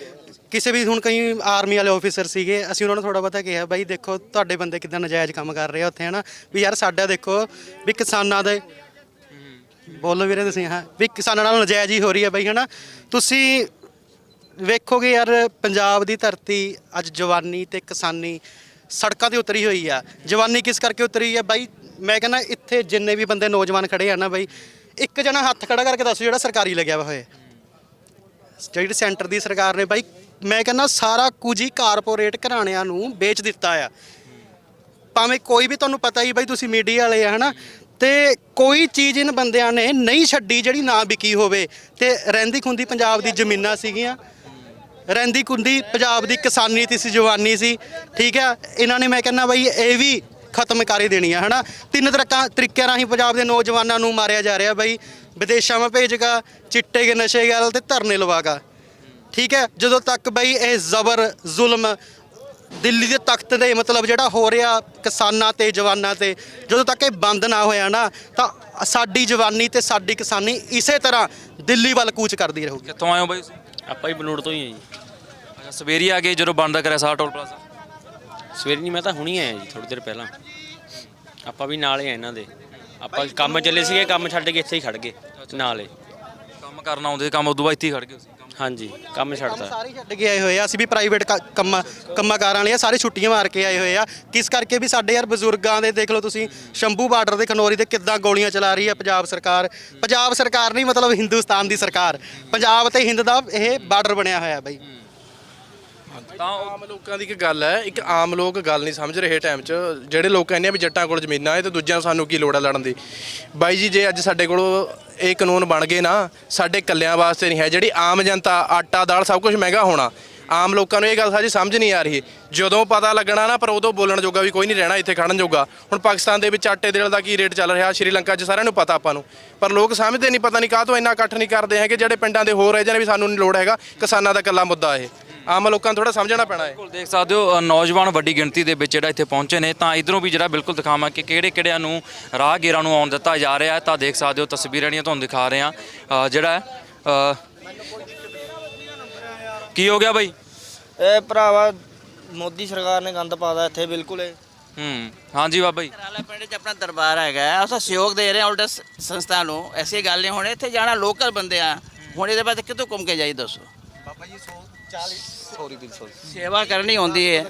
ਕਿਸੇ ਵੀ ਹੁਣ ਕਈ ਆਰਮੀ ਵਾਲੇ ਆਫੀਸਰ ਸੀਗੇ ਅਸੀਂ ਉਹਨਾਂ ਨੂੰ ਥੋੜਾ ਬਹੁਤਾ ਕਿਹਾ ਬਾਈ ਦੇਖੋ ਤੁਹਾਡੇ ਬੰਦੇ ਕਿਦਾਂ ਨਜਾਇਜ਼ ਕੰਮ ਕਰ ਰਹੇ ਆ ਉੱਥੇ ਹਨਾ? ਵੀ ਯਾਰ ਸਾਡਾ ਦੇਖੋ ਵੀ ਕਿਸਾਨਾਂ ਦੇ ਬੋਲੋ ਵੀਰੇ ਤੁਸੀਂ ਹਾਂ। ਵੀ ਕਿਸਾਨਾਂ ਨਾਲ ਨਜਾਇਜ਼ ਹੀ ਹੋ ਰਹੀ ਹੈ ਬਾਈ ਹਨਾ। ਤੁਸੀਂ ਵੇਖੋਗੇ ਯਾਰ, ਪੰਜਾਬ ਦੀ ਧਰਤੀ ਅੱਜ ਜਵਾਨੀ ਤੇ ਕਿਸਾਨੀ ਸੜਕਾਂ ਤੇ ਉਤਰੀ ਹੋਈ ਆ। ਜਵਾਨੀ ਕਿਸ ਕਰਕੇ ਉਤਰੀ ਆ? ਬਾਈ, ਮੈਂ ਕਹਿੰਦਾ ਇੱਥੇ ਜਿੰਨੇ ਵੀ ਬੰਦੇ ਨੌਜਵਾਨ ਖੜੇ ਆ ਨਾ ਬਾਈ, ਇੱਕ ਜਣਾ ਹੱਥ ਖੜਾ ਕਰਕੇ ਦੱਸੋ ਜਿਹੜਾ ਸਰਕਾਰੀ ਲੱਗਿਆ ਵਾ ਹੋਏ ਜਿਹੜੀ ਸੈਂਟਰ ਦੀ ਸਰਕਾਰ ਨੇ ਬਾਈ, ਮੈਂ ਕਹਿੰਦਾ ਸਾਰਾ ਕੁਝ ਹੀ ਕਾਰਪੋਰੇਟ ਘਰਾਣਿਆਂ ਨੂੰ ਵੇਚ ਦਿੱਤਾ ਆ। ਭਾਵੇਂ ਕੋਈ ਵੀ ਤੁਹਾਨੂੰ ਪਤਾ ਹੀ ਬਾਈ, ਤੁਸੀਂ ਮੀਡੀਆ ਵਾਲੇ ਆ, ਹਨਾ? ਤੇ ਕੋਈ ਚੀਜ਼ ਇਨ ਬੰਦਿਆਂ ਨੇ ਨਹੀਂ ਛੱਡੀ ਜਿਹੜੀ ਨਾ ਵਿਕੀ ਹੋਵੇ। ਤੇ ਰਹਿੰਦੀ ਖੁੰਦੀ ਪੰਜਾਬ ਦੀ ਜ਼ਮੀਨਾਂ ਸੀਗੀਆਂ। ਰਹਿੰਦੀ ਕੁੰਦੀ ਪੰਜਾਬ ਦੀ ਕਿਸਾਨੀ ਤੇ ਸੀ, ਜਵਾਨੀ ਸੀ। ਠੀਕ ਹੈ ਇਹਨਾਂ ਨੇ ਮੈਂ ਕਹਿੰਦਾ ਬਾਈ ਇਹ ਵੀ ਖਤਮ ਕਰ ਹੀ ਦੇਣੀ ਆ, ਹਨਾ? ਤਿੰਨ ਤਰੀਕਾਂ, ਤਰੀਕਿਆਂ ਰਾਹੀਂ ਪੰਜਾਬ ਦੇ ਨੌਜਵਾਨਾਂ ਨੂੰ ਮਾਰਿਆ ਜਾ ਰਿਹਾ ਬਾਈ। ਵਿਦੇਸ਼ਾਂ ਵਿੱਚ ਭੇਜਗਾ ਚਿੱਟੇ ਕੇ ਨਸ਼ੇ ਗੱਲ ਤੇ ਧਰਨੇ ਲਵਾਗਾ ਠੀਕ ਹੈ ਜਦੋਂ ਤੱਕ ਬਈ ਇਹ ਜ਼ਬਰ, ਜ਼ੁਲਮ ਦਿੱਲੀ ਦੇ ਤਖਤ ਦੇ ਮਤਲਬ ਜਿਹੜਾ ਹੋ ਰਿਹਾ ਕਿਸਾਨਾਂ ਤੇ, ਜਵਾਨਾਂ ਤੇ, ਜਦੋਂ ਤੱਕ ਇਹ ਬੰਦ ਨਾ ਹੋਇਆ ਨਾ, ਤਾਂ ਸਾਡੀ ਜਵਾਨੀ ਤੇ ਸਾਡੀ ਕਿਸਾਨੀ ਇਸੇ ਤਰ੍ਹਾਂ ਦਿੱਲੀ ਵੱਲ ਕੂਚ ਕਰਦੀ ਰਹੂਗੀ। ਕਿੱਥੋਂ ਆਏ ਹੋ ਬਾਈ ਆਪਾਂ ਹੀ ਬਨੂੜ ਤੋਂ ਹੀ ਆ ਜੀ। ਅੱਛਾ ਸਵੇਰੀ ਆ ਗਏ ਜਦੋਂ ਬੰਦ ਕਰਿਆ ਸਾਰਾ ਟੋਲ ਪਲਾਜ਼ਾ? ਸਵੇਰੇ ਨਹੀਂ ਮੈਂ ਤਾਂ ਹੁਣੀ ਆਇਆ ਜੀ ਥੋੜੀ ਦੇਰ ਪਹਿਲਾਂ। ਆਪਾਂ ਵੀ ਨਾਲ ਹੀ ਆ ਇਹਨਾਂ ਦੇ। ਆਪਾਂ ਕੰਮ ਚੱਲੇ ਸੀਗੇ ਕੰਮ ਛੱਡ ਕੇ ਇੱਥੇ ਹੀ ਖੜ ਗਏ ਨਾਲੇ ਕੰਮ ਕਰਨ ਆਉਂਦੇ ਕੰਮ ਉਦੋਂ ਬਾਅਦ ਇੱਥੇ ਹੀ ਖੜ ਗਏ ਤੁਸੀਂ ਹਾਂਜੀ ਕੰਮ ਛੱਡਤਾ ਸਾਰੇ ਛੱਡ ਕੇ ਆਏ ਹੋਏ ਆ। ਅਸੀਂ ਵੀ ਪ੍ਰਾਈਵੇਟ ਕੰਮਾਂ ਕੰਮਾਂ ਕਾਰਾਂ ਵਾਲੇ ਆ ਸਾਰੇ ਛੁੱਟੀਆਂ ਮਾਰ ਕੇ ਆਏ ਹੋਏ ਆ। ਕਿਸ ਕਰਕੇ ਵੀ ਸਾਡੇ ਯਾਰ ਬਜ਼ੁਰਗਾਂ ਦੇ ਦੇਖ ਲਓ ਤੁਸੀਂ ਸ਼ੰਭੂ ਬਾਰਡਰ ਦੇ ਖਨੌਰੀ ਤੇ ਕਿੱਦਾਂ ਗੋਲੀਆਂ ਚਲਾ ਰਹੀ ਹੈ ਪੰਜਾਬ ਸਰਕਾਰ। ਪੰਜਾਬ ਸਰਕਾਰ ਨਹੀਂ ਮਤਲਬ ਹਿੰਦੁਸਤਾਨ ਦੀ ਸਰਕਾਰ। ਪੰਜਾਬ ਤੇ ਹਿੰਦ ਦਾ ਇਹ ਬਾਰਡਰ ਬਣਿਆ ਹੋਇਆ ਬਾਈ। ਤਾਂ ਆਮ ਲੋਕਾਂ ਦੀ ਇੱਕ ਗੱਲ ਹੈ ਇੱਕ ਆਮ ਲੋਕ ਗੱਲ ਨਹੀਂ ਸਮਝ ਰਹੇ ਟਾਈਮ 'ਚ। ਜਿਹੜੇ ਲੋਕ ਕਹਿੰਦੇ ਆ ਵੀ ਜੱਟਾਂ ਕੋਲ ਜ਼ਮੀਨਾਂ ਹੈ ਤੇ ਦੂਜਿਆਂ ਨੂੰ ਸਾਨੂੰ ਕੀ ਲੋੜ ਹੈ ਲੜਨ ਦੀ? ਬਾਈ ਜੀ ਜੇ ਅੱਜ ਸਾਡੇ ਕੋਲ ਇਹ ਕਾਨੂੰਨ ਬਣ ਗਏ ਨਾ, ਸਾਡੇ ਕੱਲਿਆਂ ਵਾਸਤੇ ਨਹੀਂ ਹੈ। ਜਿਹੜੀ ਆਮ ਜਨਤਾ, ਆਟਾ, ਦਾਲ ਸਭ ਕੁਝ ਮਹਿੰਗਾ ਹੋਣਾ। ਆਮ ਲੋਕਾਂ ਨੂੰ ਇਹ ਗੱਲ ਸਾਜੀ ਸਮਝ ਨਹੀਂ ਆ ਰਹੀ। ਜਦੋਂ ਪਤਾ ਲੱਗਣਾ ਨਾ, ਪਰ ਉਦੋਂ ਬੋਲਣ ਜੋਗਾ ਵੀ ਕੋਈ ਨਹੀਂ ਰਹਿਣਾ ਇੱਥੇ ਖੜਨ ਜੋਗਾ। ਹੁਣ ਪਾਕਿਸਤਾਨ ਦੇ ਵਿੱਚ ਆਟੇ ਦੇ ਦਾ ਕੀ ਰੇਟ ਚੱਲ ਰਿਹਾ? ਸ਼੍ਰੀਲੰਕਾ 'ਚ ਸਾਰਿਆਂ ਨੂੰ ਪਤਾ ਆਪਾਂ ਨੂੰ। ਪਰ ਲੋਕ ਸਮਝਦੇ ਨਹੀਂ, ਪਤਾ ਨਹੀਂ ਕਾਹ ਤੋਂ ਇੰਨਾ ਇਕੱਠ ਨਹੀਂ ਕਰਦੇ ਹੈਗੇ, ਜਿਹੜੇ ਪਿੰਡਾਂ ਦੇ ਹੋਰ ਰਹਿ ਜਾਂਦੇ ਵੀ ਸਾਨੂੰ ਨਹੀਂ ਲੋੜ ਹੈਗਾ। ਕਿਸਾਨਾਂ ਦਾ ਇਕੱਲਾ ਮੁੱਦਾ ਇਹ। ਆਮ ਲੋਕਾਂ ਨੂੰ ਥੋੜਾ ਸਮਝਣਾ ਪੈਣਾ ਹੈ। ਬਿਲਕੁਲ ਦੇਖ ਸਕਦੇ ਹੋ ਅ, ਨੌਜਵਾਨ ਵੱਡੀ ਗਿਣਤੀ ਦੇ ਵਿੱਚ ਜਿਹੜਾ ਇੱਥੇ ਪਹੁੰਚੇ ਨੇ ਤਾਂ ਇਧਰੋਂ ਵੀ ਜਿਹੜਾ ਬਿਲਕੁਲ ਦਿਖਾਵਾਂ ਕਿ ਕਿਹੜੇ ਕਿਹੜਿਆਂ ਨੂੰ ਰਾਹਗੀਰਾਂ ਨੂੰ ਆਉਣ ਦਿੱਤਾ ਜਾ ਰਿਹਾ ਹੈ। ਤਾਂ ਦੇਖ ਸਕਦੇ ਹੋ ਤਸਵੀਰਾਂ ਜਿਹੜੀਆਂ ਤੁਹਾਨੂੰ ਦਿਖਾ ਰਹੇ ਹਾਂ। ਅ, ਜਿਹੜਾ ਹੈ, ਅ, ਕੀ ਹੋ ਗਿਆ ਬਾਈ? ਇਹ ਭਰਾਵਾ ਮੋਦੀ ਸਰਕਾਰ ਨੇ ਗੰਦ ਪਾਦਾ ਇੱਥੇ ਬਿਲਕੁਲ ਇਹ। ਹੂੰ ਹਾਂਜੀ ਬਾਬਾ ਜੀ। ਕਰਾਲਾ ਪਿੰਡ 'ਚ ਆਪਣਾ ਦਰਬਾਰ ਹੈਗਾ ਹੈ, ਦਾ ਸਹਿਯੋਗ ਦੇ ਰਹੇ ਉਲਟ ਸੰਸਥਾ ਨੂੰ। ਐਸੀ ਗੱਲ ਨਹੀਂ ਹੁਣ ਇੱਥੇ ਜਾਣਾ ਲੋਕਲ ਬੰਦੇ ਆ। ਹੁਣ ਇਹਦੇ ਬਾਅਦ ਕਿੱਥੋਂ ਘੁੰਮ ਕੇ ਜਾਈ ਦੱਸੋ? Baba ji 140 sorry bill sorry ਸੇਵਾ ਕਰਨੀ ਹੁੰਦੀ ਹੈ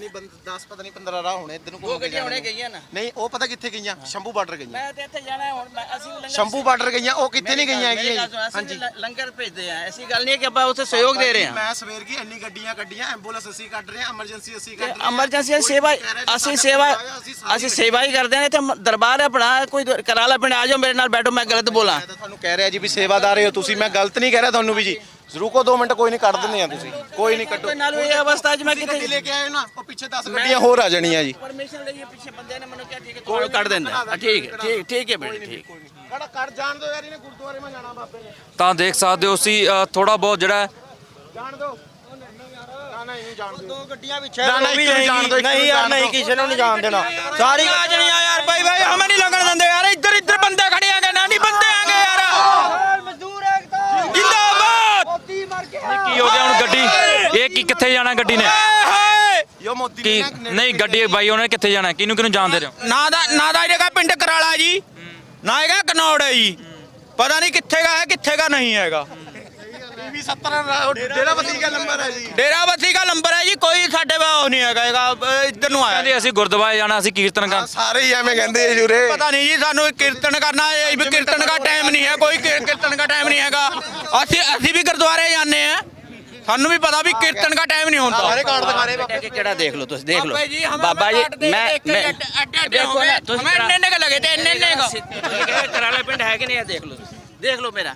10 ਪਤਾ ਨਹੀਂ 15 ਰਾਹ ਹੋਣੇ ਇੱਧਰ ਨੂੰ ਉਹ ਗੱਡੀਆਂ ਹੁਣੇ ਗਈਆਂ ਨਾ। ਨਹੀਂ ਉਹ ਪਤਾ ਕਿੱਥੇ ਗਈਆਂ? ਸ਼ੰਭੂ ਬਾਰਡਰ ਗਈਆਂ। ਮੈਂ ਤੇ ਇੱਥੇ ਜਾਣਾ ਹੁਣ ਮੈਂ- ਅਸੀਂ ਲੰਗਰ ਸ਼ੰਭੂ ਬਾਰਡਰ ਗਈਆਂ ਉਹ ਕਿੱਥੇ ਨਹੀਂ ਗਈਆਂ ਹੈਗੀਆਂ ਲ- ਲੰਗਰ ਭੇਜਦੇ ਆ। ਐਸੀ ਗੱਲ ਨਹੀਂ ਹੈ ਕਿ ਆਪਾਂ ਉੱਥੇ ਸਹਿਯੋਗ ਦੇ ਰਹੇ ਹਾਂ। ਮੈਂ ਸਵੇਰ ਕੀ ਇੰਨੀ ਗੱਡੀਆਂ ਕੱਢੀਆਂ ਐਂਬੂਲੈਂਸ ਅਸੀਂ ਕੱਢ ਰਹੇ ਹਾਂ ਐਮਰਜੈਂਸੀ ਅਸੀਂ ਕੱਢ ਰਹੇ ਹਾਂ। ਐਮਰਜੈਂਸੀ ਸੇਵਾ ਅਸੀਂ ਸੇਵਾ ਅਸੀਂ ਸੇਵਾ ਹੀ ਕਰਦੇ ਹਾਂ ਇੱਥੇ ਦਰਬਾਰ ਹੈ ਆਪਣਾ ਕੋਈ ਕਰਾਲਾ ਪਿੰਡ ਆ ਜਾਓ ਮੇਰੇ ਨਾਲ ਬੈਠੋ ਮੈਂ ਗਲਤ ਬੋਲਾਂ। ਤੁਹਾਨੂੰ ਕਹਿ ਰਿਹਾ ਜੀ ਵੀ ਸੇਵਾਦਾਰ ਹੋ ਤੁਸੀਂ ਮੈਂ ਗਲਤ ਨਹੀਂ ਕਹਿ ਰਿਹਾ ਤੁਹਾਨੂੰ ਵੀ ਜੀ। ਰੁਕੋ 2 ਮਿੰਟ ਕੋਈ ਨਹੀਂ ਕੱਢ ਦਿੰਦੇ ਆ ਤੁਸੀਂ ਕੋਈ ਨਹੀਂ ਕੱਢੋ। ਨਾਲ ਇਹ ਅਵਸਥਾ 'ਚ ਮੈਂ ਗੱਡੀ ਕਿਤੇ ਲੈ ਕੇ ਆਏ ਨਾ ਉਹ ਪਿੱਛੇ 10 ਗੱਡੀਆਂ ਹੋਰ ਆ ਜਾਣੀਆਂ ਜੀ। ਪਰਮਿਸ਼ਨ ਲਈਏ ਪਿੱਛੇ ਬੰਦੇ ਨੇ ਮੈਨੂੰ ਕਿਹਾ ਠੀਕ ਹੈ ਤੁਹਾਨੂੰ ਕੱਢ ਦਿੰਦਾ ਠੀਕ ਹੈ ਠੀਕ ਠੀਕ ਹੈ ਬੇਟੇ ਠੀਕ। ਕੱਢ ਕੱਢ ਜਾਣ ਦਿਓ ਯਾਰ ਇਹਨੇ ਗੁਰਦੁਆਰੇ ਮੈਂ ਜਾਣਾ ਬਾਬੇ ਨੇ। ਤਾਂ ਦੇਖ ਸਕਦੇ ਹੋ ਸੀ ਥੋੜਾ ਬਹੁਤ ਜਿਹੜਾ ਜਾਣ ਦਿਓ। ਨਾ ਨਾ ਇਹਨੂੰ ਜਾਣ ਦਿਓ। ਦੋ ਗੱਡੀਆਂ ਵਿੱਚ ਨਹੀਂ ਯਾਰ ਨਹੀਂ। ਕਿਸੇ ਨੂੰ ਨਹੀਂ ਜਾਣ ਦੇਣਾ। ਸਾਰੀ ਆਜਣੀਆਂ ਯਾਰ ਬਾਈ ਬਾਈ ਹਮੇ ਨਹੀਂ ਲੰਘਣ ਦਿੰਦੇ ਯਾਰ ਇੱਧਰ ਇੱਧਰ ਬੰਦੇ ਖੜੇ ਆਂਗੇ ਨਾ ਨਹੀਂ ਬੰਦੇ ਆਂਗੇ ਯਾਰ ਮਜ਼ਦੂਰ ਏਕਤਾ ਜਿੰਦਾਬਾਦ ਮੋਦੀ ਮਰ ਗਿਆ ਕੀ ਹੋ ਗਿਆ ਹੁਣ ਗੱਡੀ? ਇਹ ਕੀ ਕਿੱਥੇ ਜਾਣਾ ਗੱਡੀ ਨੇ? ਹਾਏ ਯੋ ਮੋਦੀ ਕੀ? ਨਹੀਂ ਗੱਡੀ ਬਾਈ ਉਹਨੇ ਕਿੱਥੇ ਜਾਣਾ? ਕਿਹਨੂੰ ਕਿਹਨੂੰ ਜਾਣ ਦੇ ਰਹੇ ਹੋ? ਨਾ ਦਾ ਨਾ ਦਾ ਇਹਦਾ ਪਿੰਡ ਕਰਾਲਾ ਜੀ ਨਾ ਹੈਗਾ ਕਨੌੜ ਹੈ ਜੀ। ਪਤਾ ਨਹੀਂ ਕਿੱਥੇਗਾ ਹੈ ਕਿੱਥੇਗਾ ਨਹੀਂ ਹੈਗਾ। ਵੀ 70 ਡੇਰਾ ਬਸੀ ਦਾ ਨੰਬਰ ਹੈ ਜੀ। ਡੇਰਾ ਬੱਸੀ ਦਾ ਨੰਬਰ ਹੈ ਜੀ ਕੋਈ ਸਾਡੇ ਵਾ ਉਹ ਨਹੀਂ ਹੈਗਾ ਅਹ ਇੱਧਰ ਨੂੰ ਆਇਆ। ਕਹਿੰਦੇ ਅਸੀਂ ਗੁਰਦੁਆਰੇ ਜਾਣਾ ਅਸੀਂ ਕੀਰਤਨ ਕਰ ਸਾਰੇ ਹੀ ਐਵੇਂ ਕਹਿੰਦੇ ਜੁਰੇ ਪਤਾ ਨਹੀਂ ਜੀ ਸਾਨੂੰ ਕੀਰਤਨ ਕਰਨਾ ਹੈ ਇਹ ਵੀ ਕੀਰਤਨ ਦਾ ਟਾਈਮ ਨਹੀਂ ਹੈ ਕੋਈ ਕੀਰਤਨ ਦਾ ਟਾਈਮ ਨਹੀਂ ਹੈਗਾ। ਅਸੀਂ ਅਸੀਂ ਵੀ ਗੁਰਦੁਆਰੇ ਜਾਂਦੇ ਆ ਸਾਨੂੰ ਵੀ ਪਤਾ ਵੀ ਕੀਰਤਨ ਦਾ ਟਾਈਮ ਨਹੀਂ ਹੁੰਦਾ ਕਾਰਡ ਦਿਖਾ ਰਹੇ ਕਿ ਕਿਹੜਾ ਦੇਖ ਲਓ ਤੁਸੀਂ ਦੇਖ ਲਓ। ਬਾਬਾ ਜੀ ਹਮਾਂ ਬਾਬਾ ਮੈਂ ਮੈਂ ਅੱਡੇ ਹੋ ਨਾ ਗਏ ਤੁਸੀਂ ਹमें ਇੰਨੇ ਇੰਨੇ ਕੁ ਲਗੇ ਤੇ ਇੰਨੇ ਇੰਨੇ ਕੁ। ਤੁਸੀਂ ਕਰਾਲਾ ਪਿੰਡ ਹੈ ਕਿ ਨਹੀਂ ਇਹ ਦੇਖ ਲਓ ਤੁਸੀਂ। ਦੇਖ ਲਓ ਮੇਰਾ।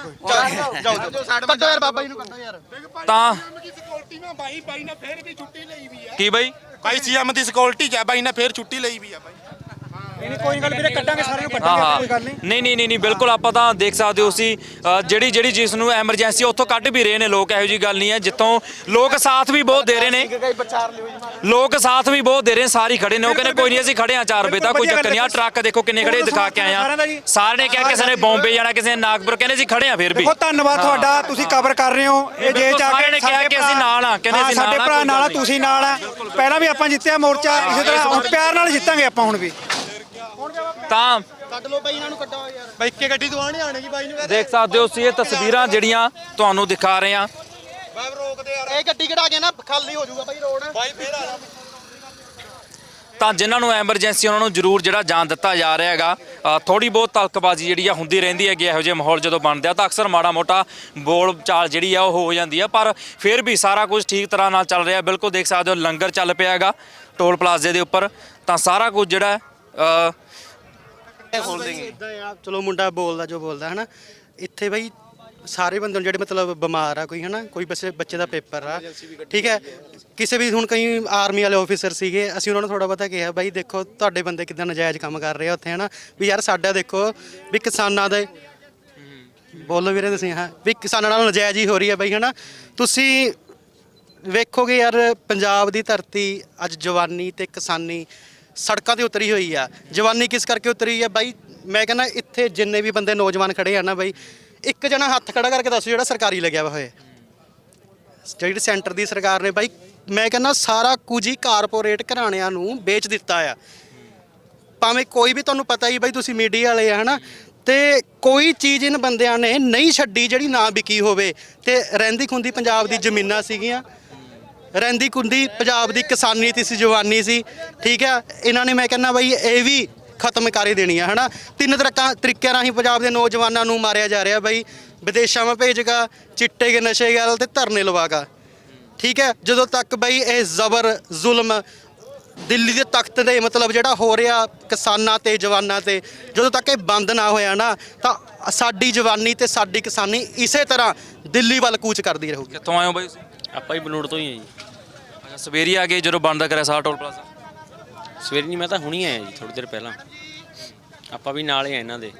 ਕੋਈ ਜਾਓ ਜਾਓ ਕੱਢੋ ਯਾਰ ਬਾਬਾ ਜੀ ਨੂੰ ਕੱਢੋ ਯਾਰ। ਤਾਂ ਬਾਈ ਬਾਈ ਨੇ ਫੇਰ ਵੀ ਛੁੱਟੀ ਲਈ ਵੀ ਆ। ਕੀ ਬਾਈ? ਬਾਈ ਸੀਐਮ ਦੀ ਸਿਕਿਉਰਿਟੀ ਚ ਆ ਬਾਈ ਨੇ ਫੇਰ ਛੁੱਟੀ ਲਈ ਵੀ ਆ ਬਾਈ। ਕੋਈ ਗੱਲ ਵੀਰੇ ਕੱਢਾਂਗੇ ਸਾਰਿਆਂ ਨੂੰ ਹਾਂ ਹਾਂ। ਕੋਈ ਗੱਲ ਨਹੀਂ ਨਹੀਂ ਨਹੀਂ ਬਿਲਕੁਲ ਆਪਾਂ ਤਾਂ ਦੇਖ ਸਕਦੇ ਹੋ ਸੀ ਅ, ਜਿਹੜੀ ਜਿਹੜੀ ਚੀਜ਼ ਨੂੰ ਐਮਰਜੈਂਸੀ ਉੱਥੋਂ ਕੱਢ ਵੀ ਰਹੇ ਨੇ ਲੋਕ ਇਹੋ ਜੀ ਗੱਲ ਨਹੀਂ ਹੈ ਜਿੱਥੋਂ ਲੋਕ ਸਾਥ ਵੀ ਬਹੁਤ ਦੇ ਰਹੇ ਨੇ। ਲੋਕ ਸਾਥ ਵੀ ਬਹੁਤ ਦੇ ਰਹੇ ਨੇ ਸਾਰੇ ਹੀ ਖੜੇ ਨੇ। ਉਹ ਕਹਿੰਦੇ ਕੋਈ ਨਹੀਂ ਅਸੀਂ ਖੜੇ ਆ 4 ਵਜੇ ਤੱਕ ਕੋਈ ਚੱਕਰ ਨਹੀਂ ਆ ਟਰੱਕ ਦੇਖੋ ਕਿੰਨੇ ਖੜੇ ਦਿਖਾ ਕੇ ਆਏ ਆ। ਸਾਰੇ ਨੇ ਕਿਹਾ ਕਿਸੇ ਨੇ ਬੰਬੇ ਜਾਣਾ ਕਿਸੇ ਨੇ ਨਾਗਪੁਰ ਕਹਿੰਦੇ ਅਸੀਂ ਖੜੇ ਆ ਫਿਰ ਵੀ। ਦੇਖੋ ਧੰਨਵਾਦ ਤੁਹਾਡਾ ਤੁਸੀਂ ਕਵਰ ਕਰ ਰਹੇ ਹੋ। ਇਹ ਜੇ ਬਿਲਕੁਲ, ਜਾ ਸਾਰਿਆਂ ਕੇ ਨੇ ਕਿਹਾ ਸਾਡੇ ਕਿ ਅਸੀਂ ਨਾਲ ਆ, ਕਹਿੰਦੇ ਹਾਂ, ਅਸੀਂ ਸਾਡੇ ਨਾਲ ਆ, ਭਰਾ ਕੋਈ ਨਾਲ ਆ ਗੱਲ ਤੁਸੀਂ ਨਾਲ ਆ। ਪਹਿਲਾਂ ਵੀ ਆਪਾਂ ਜਿੱਤਿਆ ਮੋਰਚਾ ਇਸੇ ਤਰ੍ਹਾਂ ਹੁਣ ਪਿਆਰ ਨਾਲ ਜਿੱਤਾਂਗੇ ਆਪਾਂ ਹੁਣ ਵੀ। ਤਾਂ ਕੱਢ ਲਓ ਬਈ ਇਹਨਾਂ ਨੂੰ ਕੱਢੋ ਯਾਰ। ਬਾਈ ਇੱਕੇ ਗੱਡੀ ਤੋਂ ਆਣੇ ਆਣੇ ਜੀ ਬਾਈ ਨੂੰ ਦੇਖ ਸਕਦੇ ਹੋ ਸੀ ਇਹ ਤਸਵੀਰਾਂ ਜਿਹੜੀਆਂ ਤੁਹਾਨੂੰ ਦਿਖਾ ਰਹੇ ਆ ਇਹ ਗੱਡੀ ਕਢਾ ਕੇ ਨਾ ਖਾਲੀ ਹੋ ਜਾਊਗਾ ਬਈ ਰੋਡ। ਬਾਈ ਫੇਰ ਆ ਤਾਂ ਜਿਨ੍ਹਾਂ ਨੂੰ ਐਮਰਜੈਂਸੀ ਉਹਨਾਂ ਨੂੰ ਜ਼ਰੂਰ ਜਿਹੜਾ ਜਾਣ ਦਿੱਤਾ ਜਾ ਰਿਹਾ ਹੈਗਾ ਥੋੜੀ ਬਹੁਤ ਤਲਕਬਾਜ਼ੀ ਜਿਹੜੀ ਆ ਹੁੰਦੀ ਰਹਿੰਦੀ ਹੈਗੀ ਇਹੋ ਜਿਹੇ ਮਾਹੌਲ ਜਦੋਂ ਬਣਦੇ ਆ ਤਾਂ ਅਕਸਰ ਮਾੜਾ ਮੋਟਾ ਬੋਲ ਚਾਲ ਜਿਹੜੀ ਆ ਉਹ ਹੋ ਜਾਂਦੀ ਆ ਪਰ ਫਿਰ ਵੀ ਸਾਰਾ ਕੁਝ ਠੀਕ ਤਰ੍ਹਾਂ ਨਾਲ ਚੱਲ ਰਿਹਾ ਬਿਲਕੁਲ ਦੇਖ ਸਕਦੇ ਹੋ ਲੰਗਰ ਚੱਲ ਪਿਆ ਹੈਗਾ ਟੋਲ ਪਲਾਜ਼ੇ ਦੇ ਉੱਪਰ ਤਾਂ ਸਾਰਾ ਕੁਝ ਜਿਹੜਾ ਇਦਾਂ ਆ। ਚਲੋ ਮੁੰਡਾ ਬੋਲਦਾ ਜੋ ਬੋਲਦਾ ਹਨਾ? ਇੱਥੇ ਬਈ ਸਾਰੇ ਬੰਦੇ ਨੂੰ ਜਿਹੜੇ ਮਤਲਬ ਬਿਮਾਰ ਆ ਕੋਈ ਹਨਾ? ਕੋਈ ਬੱਚੇ ਬੱਚੇ ਦਾ ਪੇਪਰ ਆ। ਠੀਕ ਹੈ? ਕਿਸੇ ਵੀ ਹੁਣ ਕਈ ਆਰਮੀ ਵਾਲੇ ਆਫੀਸਰ ਸੀਗੇ ਅਸੀਂ ਉਹਨਾਂ ਨੂੰ ਥੋੜਾ ਬਹੁਤਾ ਕਿਹਾ ਬਾਈ ਦੇਖੋ ਤੁਹਾਡੇ ਬੰਦੇ ਕਿਦਾਂ ਨਜਾਇਜ਼ ਕੰਮ ਕਰ ਰਹੇ ਆ ਉੱਥੇ ਹਨਾ? ਵੀ ਯਾਰ ਸਾਡਾ ਦੇਖੋ ਵੀ ਕਿਸਾਨਾਂ ਦੇ ਬੋਲੋ ਵੀਰੇ ਤੁਸੀਂ ਹਾਂ। ਵੀ ਕਿਸਾਨਾਂ ਨਾਲ ਨਜਾਇਜ਼ ਹੀ ਹੋ ਰਹੀ ਹੈ ਬਾਈ ਹਨਾ? ਤੁਸੀਂ ਵੇਖੋਗੇ ਯਾਰ ਪੰਜਾਬ ਦੀ ਧਰਤੀ ਅੱਜ ਜਵਾਨੀ ਤੇ ਕਿਸਾਨੀ ਸੜਕਾਂ ਤੇ ਉਤਰੀ ਹੋਈ ਆ। ਜਵਾਨੀ ਕਿਸ ਕਰਕੇ ਉਤਰੀ ਆ? ਬਾਈ, ਮੈਂ ਕਹਿੰਦਾ ਇੱਥੇ ਜਿੰਨੇ ਵੀ ਬੰਦੇ ਨੌਜਵਾਨ ਖੜੇ ਆ ਨਾ ਬਾਈ, ਇੱਕ ਜਣਾ ਹੱਥ ਖੜਾ ਕਰਕੇ ਦੱਸੋ ਜਿਹੜਾ ਸਰਕਾਰੀ ਲੱਗਿਆ ਵਾ ਹੋਏ ਜਿਹੜੀ ਸੈਂਟਰ ਦੀ ਸਰਕਾਰ ਨੇ ਬਾਈ, ਮੈਂ ਕਹਿੰਦਾ ਸਾਰਾ ਕੁਝ ਹੀ ਕਾਰਪੋਰੇਟ ਘਰਾਣਿਆਂ ਨੂੰ ਵੇਚ ਦਿੱਤਾ ਆ। ਭਾਵੇਂ ਕੋਈ ਵੀ ਤੁਹਾਨੂੰ ਪਤਾ ਹੀ ਬਾਈ, ਤੁਸੀਂ ਮੀਡੀਆ ਵਾਲੇ ਆ, ਹਨਾ? ਤੇ ਕੋਈ ਚੀਜ਼ ਇਨ ਬੰਦਿਆਂ ਨੇ ਨਹੀਂ ਛੱਡੀ ਜਿਹੜੀ ਨਾ ਵਿਕੀ ਹੋਵੇ। ਤੇ ਰਹਿੰਦੀ ਖੁੰਦੀ ਪੰਜਾਬ ਦੀ ਜ਼ਮੀਨਾਂ ਸੀਗੀਆਂ। ਰਹਿੰਦੀ ਕੁੰਦੀ ਪੰਜਾਬ ਦੀ ਕਿਸਾਨੀ ਤੇ ਸੀ, ਜਵਾਨੀ ਸੀ। ਠੀਕ ਹੈ ਇਹਨਾਂ ਨੇ ਮੈਂ ਕਹਿੰਦਾ ਬਾਈ ਇਹ ਵੀ ਖਤਮ ਕਰ ਹੀ ਦੇਣੀ ਆ, ਹਨਾ? ਤਿੰਨ ਤਰੀਕਾਂ, ਤਰੀਕਿਆਂ ਰਾਹੀਂ ਪੰਜਾਬ ਦੇ ਨੌਜਵਾਨਾਂ ਨੂੰ ਮਾਰਿਆ ਜਾ ਰਿਹਾ ਬਾਈ। ਵਿਦੇਸ਼ਾਂ ਵਿੱਚ ਭੇਜਗਾ ਚਿੱਟੇ ਕੇ ਨਸ਼ੇ ਗੱਲ ਤੇ ਧਰਨੇ ਲਵਾਗਾ ਠੀਕ ਹੈ ਜਦੋਂ ਤੱਕ ਬਈ ਇਹ ਜ਼ਬਰ, ਜ਼ੁਲਮ ਦਿੱਲੀ ਦੇ ਤਖਤ ਦੇ ਮਤਲਬ ਜਿਹੜਾ ਹੋ ਰਿਹਾ ਕਿਸਾਨਾਂ ਤੇ, ਜਵਾਨਾਂ ਤੇ, ਜਦੋਂ ਤੱਕ ਇਹ ਬੰਦ ਨਾ ਹੋਇਆ ਨਾ, ਤਾਂ ਸਾਡੀ ਜਵਾਨੀ ਤੇ ਸਾਡੀ ਕਿਸਾਨੀ ਇਸੇ ਤਰ੍ਹਾਂ ਦਿੱਲੀ ਵੱਲ ਕੂਚ ਕਰਦੀ ਰਹੂਗੀ। ਕਿੱਥੋਂ ਆਏ ਬਾਈ ਆਪਾਂ ਹੀ ਬਨੂੜ ਤੋਂ ਹੀ ਆ ਜੀ। ਅੱਛਾ ਸਵੇਰੀ ਆ ਗਏ ਜਦੋਂ ਬੰਦ ਕਰਿਆ ਸਾਰਾ ਟੋਲ ਪਲਾਜ਼ਾ? ਸਵੇਰੇ ਨਹੀਂ ਮੈਂ ਤਾਂ ਹੁਣੀ ਆਇਆ ਜੀ ਥੋੜੀ ਦੇਰ ਪਹਿਲਾਂ। ਆਪਾਂ ਵੀ ਨਾਲ ਹੀ ਆ ਇਹਨਾਂ ਦੇ।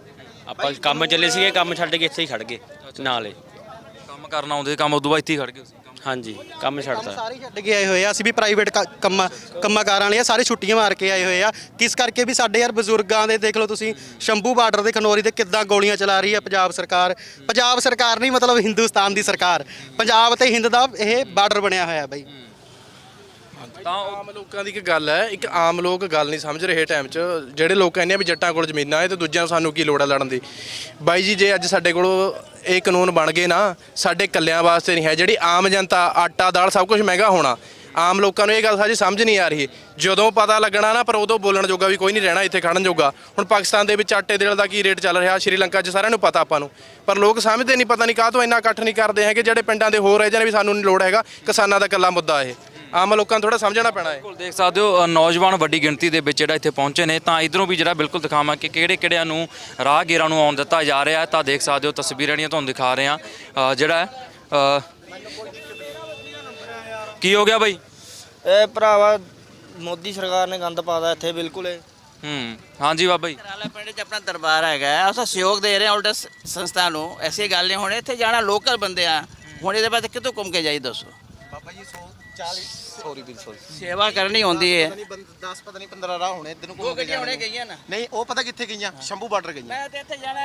ਆਪਾਂ ਕੰਮ ਚੱਲੇ ਸੀਗੇ ਕੰਮ ਛੱਡ ਕੇ ਇੱਥੇ ਹੀ ਖੜ ਗਏ ਨਾਲੇ ਕੰਮ ਕਰਨ ਆਉਂਦੇ ਕੰਮ ਉਦੋਂ ਬਾਅਦ ਇੱਥੇ ਹੀ ਖੜ ਗਏ ਤੁਸੀਂ ਹਾਂਜੀ ਕੰਮ ਛੱਡਤਾ ਸਾਰੇ ਛੱਡ ਕੇ ਆਏ ਹੋਏ ਆ। ਅਸੀਂ ਵੀ ਪ੍ਰਾਈਵੇਟ ਕੰਮਾਂ ਕੰਮਾਂ ਕਾਰਾਂ ਵਾਲੇ ਆ ਸਾਰੇ ਛੁੱਟੀਆਂ ਮਾਰ ਕੇ ਆਏ ਹੋਏ ਆ। ਕਿਸ ਕਰਕੇ ਵੀ ਸਾਡੇ ਯਾਰ ਬਜ਼ੁਰਗਾਂ ਦੇ ਦੇਖ ਲਓ ਤੁਸੀਂ ਸ਼ੰਭੂ ਬਾਰਡਰ ਦੇ ਖਨੌਰੀ ਤੇ ਕਿੱਦਾਂ ਗੋਲੀਆਂ ਚਲਾ ਰਹੀ ਹੈ ਪੰਜਾਬ ਸਰਕਾਰ। ਪੰਜਾਬ ਸਰਕਾਰ ਨਹੀਂ ਮਤਲਬ ਹਿੰਦੁਸਤਾਨ ਦੀ ਸਰਕਾਰ। ਪੰਜਾਬ ਤੇ ਹਿੰਦ ਦਾ ਇਹ ਬਾਰਡਰ ਬਣਿਆ ਹੋਇਆ ਬਾਈ। ਤਾਂ ਆਮ ਲੋਕਾਂ ਦੀ ਇੱਕ ਗੱਲ ਹੈ, ਇੱਕ ਆਮ ਲੋਕ ਗੱਲ ਨਹੀਂ ਸਮਝ ਰਹੇ ਟਾਈਮ 'ਚ। ਜਿਹੜੇ ਲੋਕ ਕਹਿੰਦੇ ਆ ਵੀ ਜੱਟਾਂ ਕੋਲ ਜ਼ਮੀਨਾਂ ਹੈ ਤੇ ਦੂਜਿਆਂ ਨੂੰ ਸਾਨੂੰ ਕੀ ਲੋੜ ਹੈ ਲੜਨ ਦੀ? ਬਾਈ ਜੀ, ਜੇ ਅੱਜ ਸਾਡੇ ਕੋਲ ਇਹ ਕਾਨੂੰਨ ਬਣ ਗਏ ਨਾ, ਸਾਡੇ ਕੱਲਿਆਂ ਵਾਸਤੇ ਨਹੀਂ ਹੈ। ਜਿਹੜੀ ਆਮ ਜਨਤਾ, ਆਟਾ, ਦਾਲ ਸਭ ਕੁਝ ਮਹਿੰਗਾ ਹੋਣਾ। ਆਮ ਲੋਕਾਂ ਨੂੰ ਇਹ ਗੱਲ ਸਾਜੀ ਸਮਝ ਨਹੀਂ ਆ ਰਹੀ। ਜਦੋਂ ਪਤਾ ਲੱਗਣਾ ਨਾ, ਪਰ ਉਦੋਂ ਬੋਲਣ ਜੋਗਾ ਵੀ ਕੋਈ ਨਹੀਂ ਰਹਿਣਾ ਇੱਥੇ ਖੜਨ ਜੋਗਾ। ਹੁਣ ਪਾਕਿਸਤਾਨ ਦੇ ਵਿੱਚ ਆਟੇ ਦੇ ਦਾ ਕੀ ਰੇਟ ਚੱਲ ਰਿਹਾ? ਸ਼੍ਰੀਲੰਕਾ 'ਚ ਸਾਰਿਆਂ ਨੂੰ ਪਤਾ ਆਪਾਂ ਨੂੰ। ਪਰ ਲੋਕ ਸਮਝਦੇ ਨਹੀਂ, ਪਤਾ ਨਹੀਂ ਕਾਹ ਤੋਂ ਇੰਨਾ ਇਕੱਠ ਨਹੀਂ ਕਰਦੇ ਹੈਗੇ, ਜਿਹੜੇ ਪਿੰਡਾਂ ਦੇ ਹੋਰ ਰਹਿ ਜਾਂਦੇ ਵੀ ਸਾਨੂੰ ਨਹੀਂ ਲੋੜ ਹੈਗਾ। ਕਿਸਾਨਾਂ ਦਾ ਇਕੱਲਾ ਮੁੱਦਾ ਇਹ। ਆਮ ਲੋਕਾਂ ਨੂੰ ਥੋੜਾ ਸਮਝਣਾ ਪੈਣਾ ਹੈ। ਬਿਲਕੁਲ ਦੇਖ ਸਕਦੇ ਹੋ ਅ, ਨੌਜਵਾਨ ਵੱਡੀ ਗਿਣਤੀ ਦੇ ਵਿੱਚ ਜਿਹੜਾ ਇੱਥੇ ਪਹੁੰਚੇ ਨੇ ਤਾਂ ਇਧਰੋਂ ਵੀ ਜਿਹੜਾ ਬਿਲਕੁਲ ਦਿਖਾਵਾਂ ਕਿ ਕਿਹੜੇ ਕਿਹੜਿਆਂ ਨੂੰ ਰਾਹਗੀਰਾਂ ਨੂੰ ਆਉਣ ਦਿੱਤਾ ਜਾ ਰਿਹਾ ਹੈ। ਤਾਂ ਦੇਖ ਸਕਦੇ ਹੋ ਤਸਵੀਰਾਂ ਜਿਹੜੀਆਂ ਤੁਹਾਨੂੰ ਦਿਖਾ ਰਹੇ ਹਾਂ। ਅ, ਜਿਹੜਾ ਹੈ, ਅ, ਕੀ ਹੋ ਗਿਆ ਬਾਈ? ਇਹ ਭਰਾਵਾ ਮੋਦੀ ਸਰਕਾਰ ਨੇ ਗੰਦ ਪਾਦਾ ਇੱਥੇ ਬਿਲਕੁਲ ਇਹ। ਹੂੰ ਹਾਂਜੀ ਬਾਬਾ ਜੀ। ਰਾਲਾ ਪਿੰਡ 'ਚ ਆਪਣਾ ਦਰਬਾਰ ਹੈਗਾ ਹੈ, ਉਸ ਦਾ ਸਹਿਯੋਗ ਦੇ ਰਹੇ ਆ ਉਲਟਾ ਸ- ਸੰਸਥਾ ਨੂੰ। ਐਸੀ ਗੱਲ ਨਹੀਂ ਹੁਣ ਇੱਥੇ ਜਾਣਾ ਲੋਕਲ ਬੰਦੇ ਆ। ਹੁਣ ਇਹਦੇ ਬਾਅਦ ਕਿੱਥੋਂ ਘੁੰਮ ਕੇ ਜਾਈ ਦੱਸੋ? ਬਾਬਾ ਜੀ 140 ਸੌਰੀ ਵੀਰ ਸੌਰੀ ਸੇਵਾ ਕਰਨੀ ਹੁੰਦੀ ਹੈ 10 ਪਤਾ ਨਹੀਂ 15 ਰਾਹ ਹੋਣੇ ਇੱਧਰ ਨੂੰ ਉਹ ਗੱਡੀਆਂ ਹੁਣੇ ਗਈਆਂ ਨਾ। ਨਹੀਂ ਉਹ ਪਤਾ ਕਿੱਥੇ ਗਈਆਂ? ਸ਼ੰਭੂ ਬਾਰਡਰ ਗਈਆਂ। ਮੈਂ ਤੇ ਇੱਥੇ ਜਾਣਾ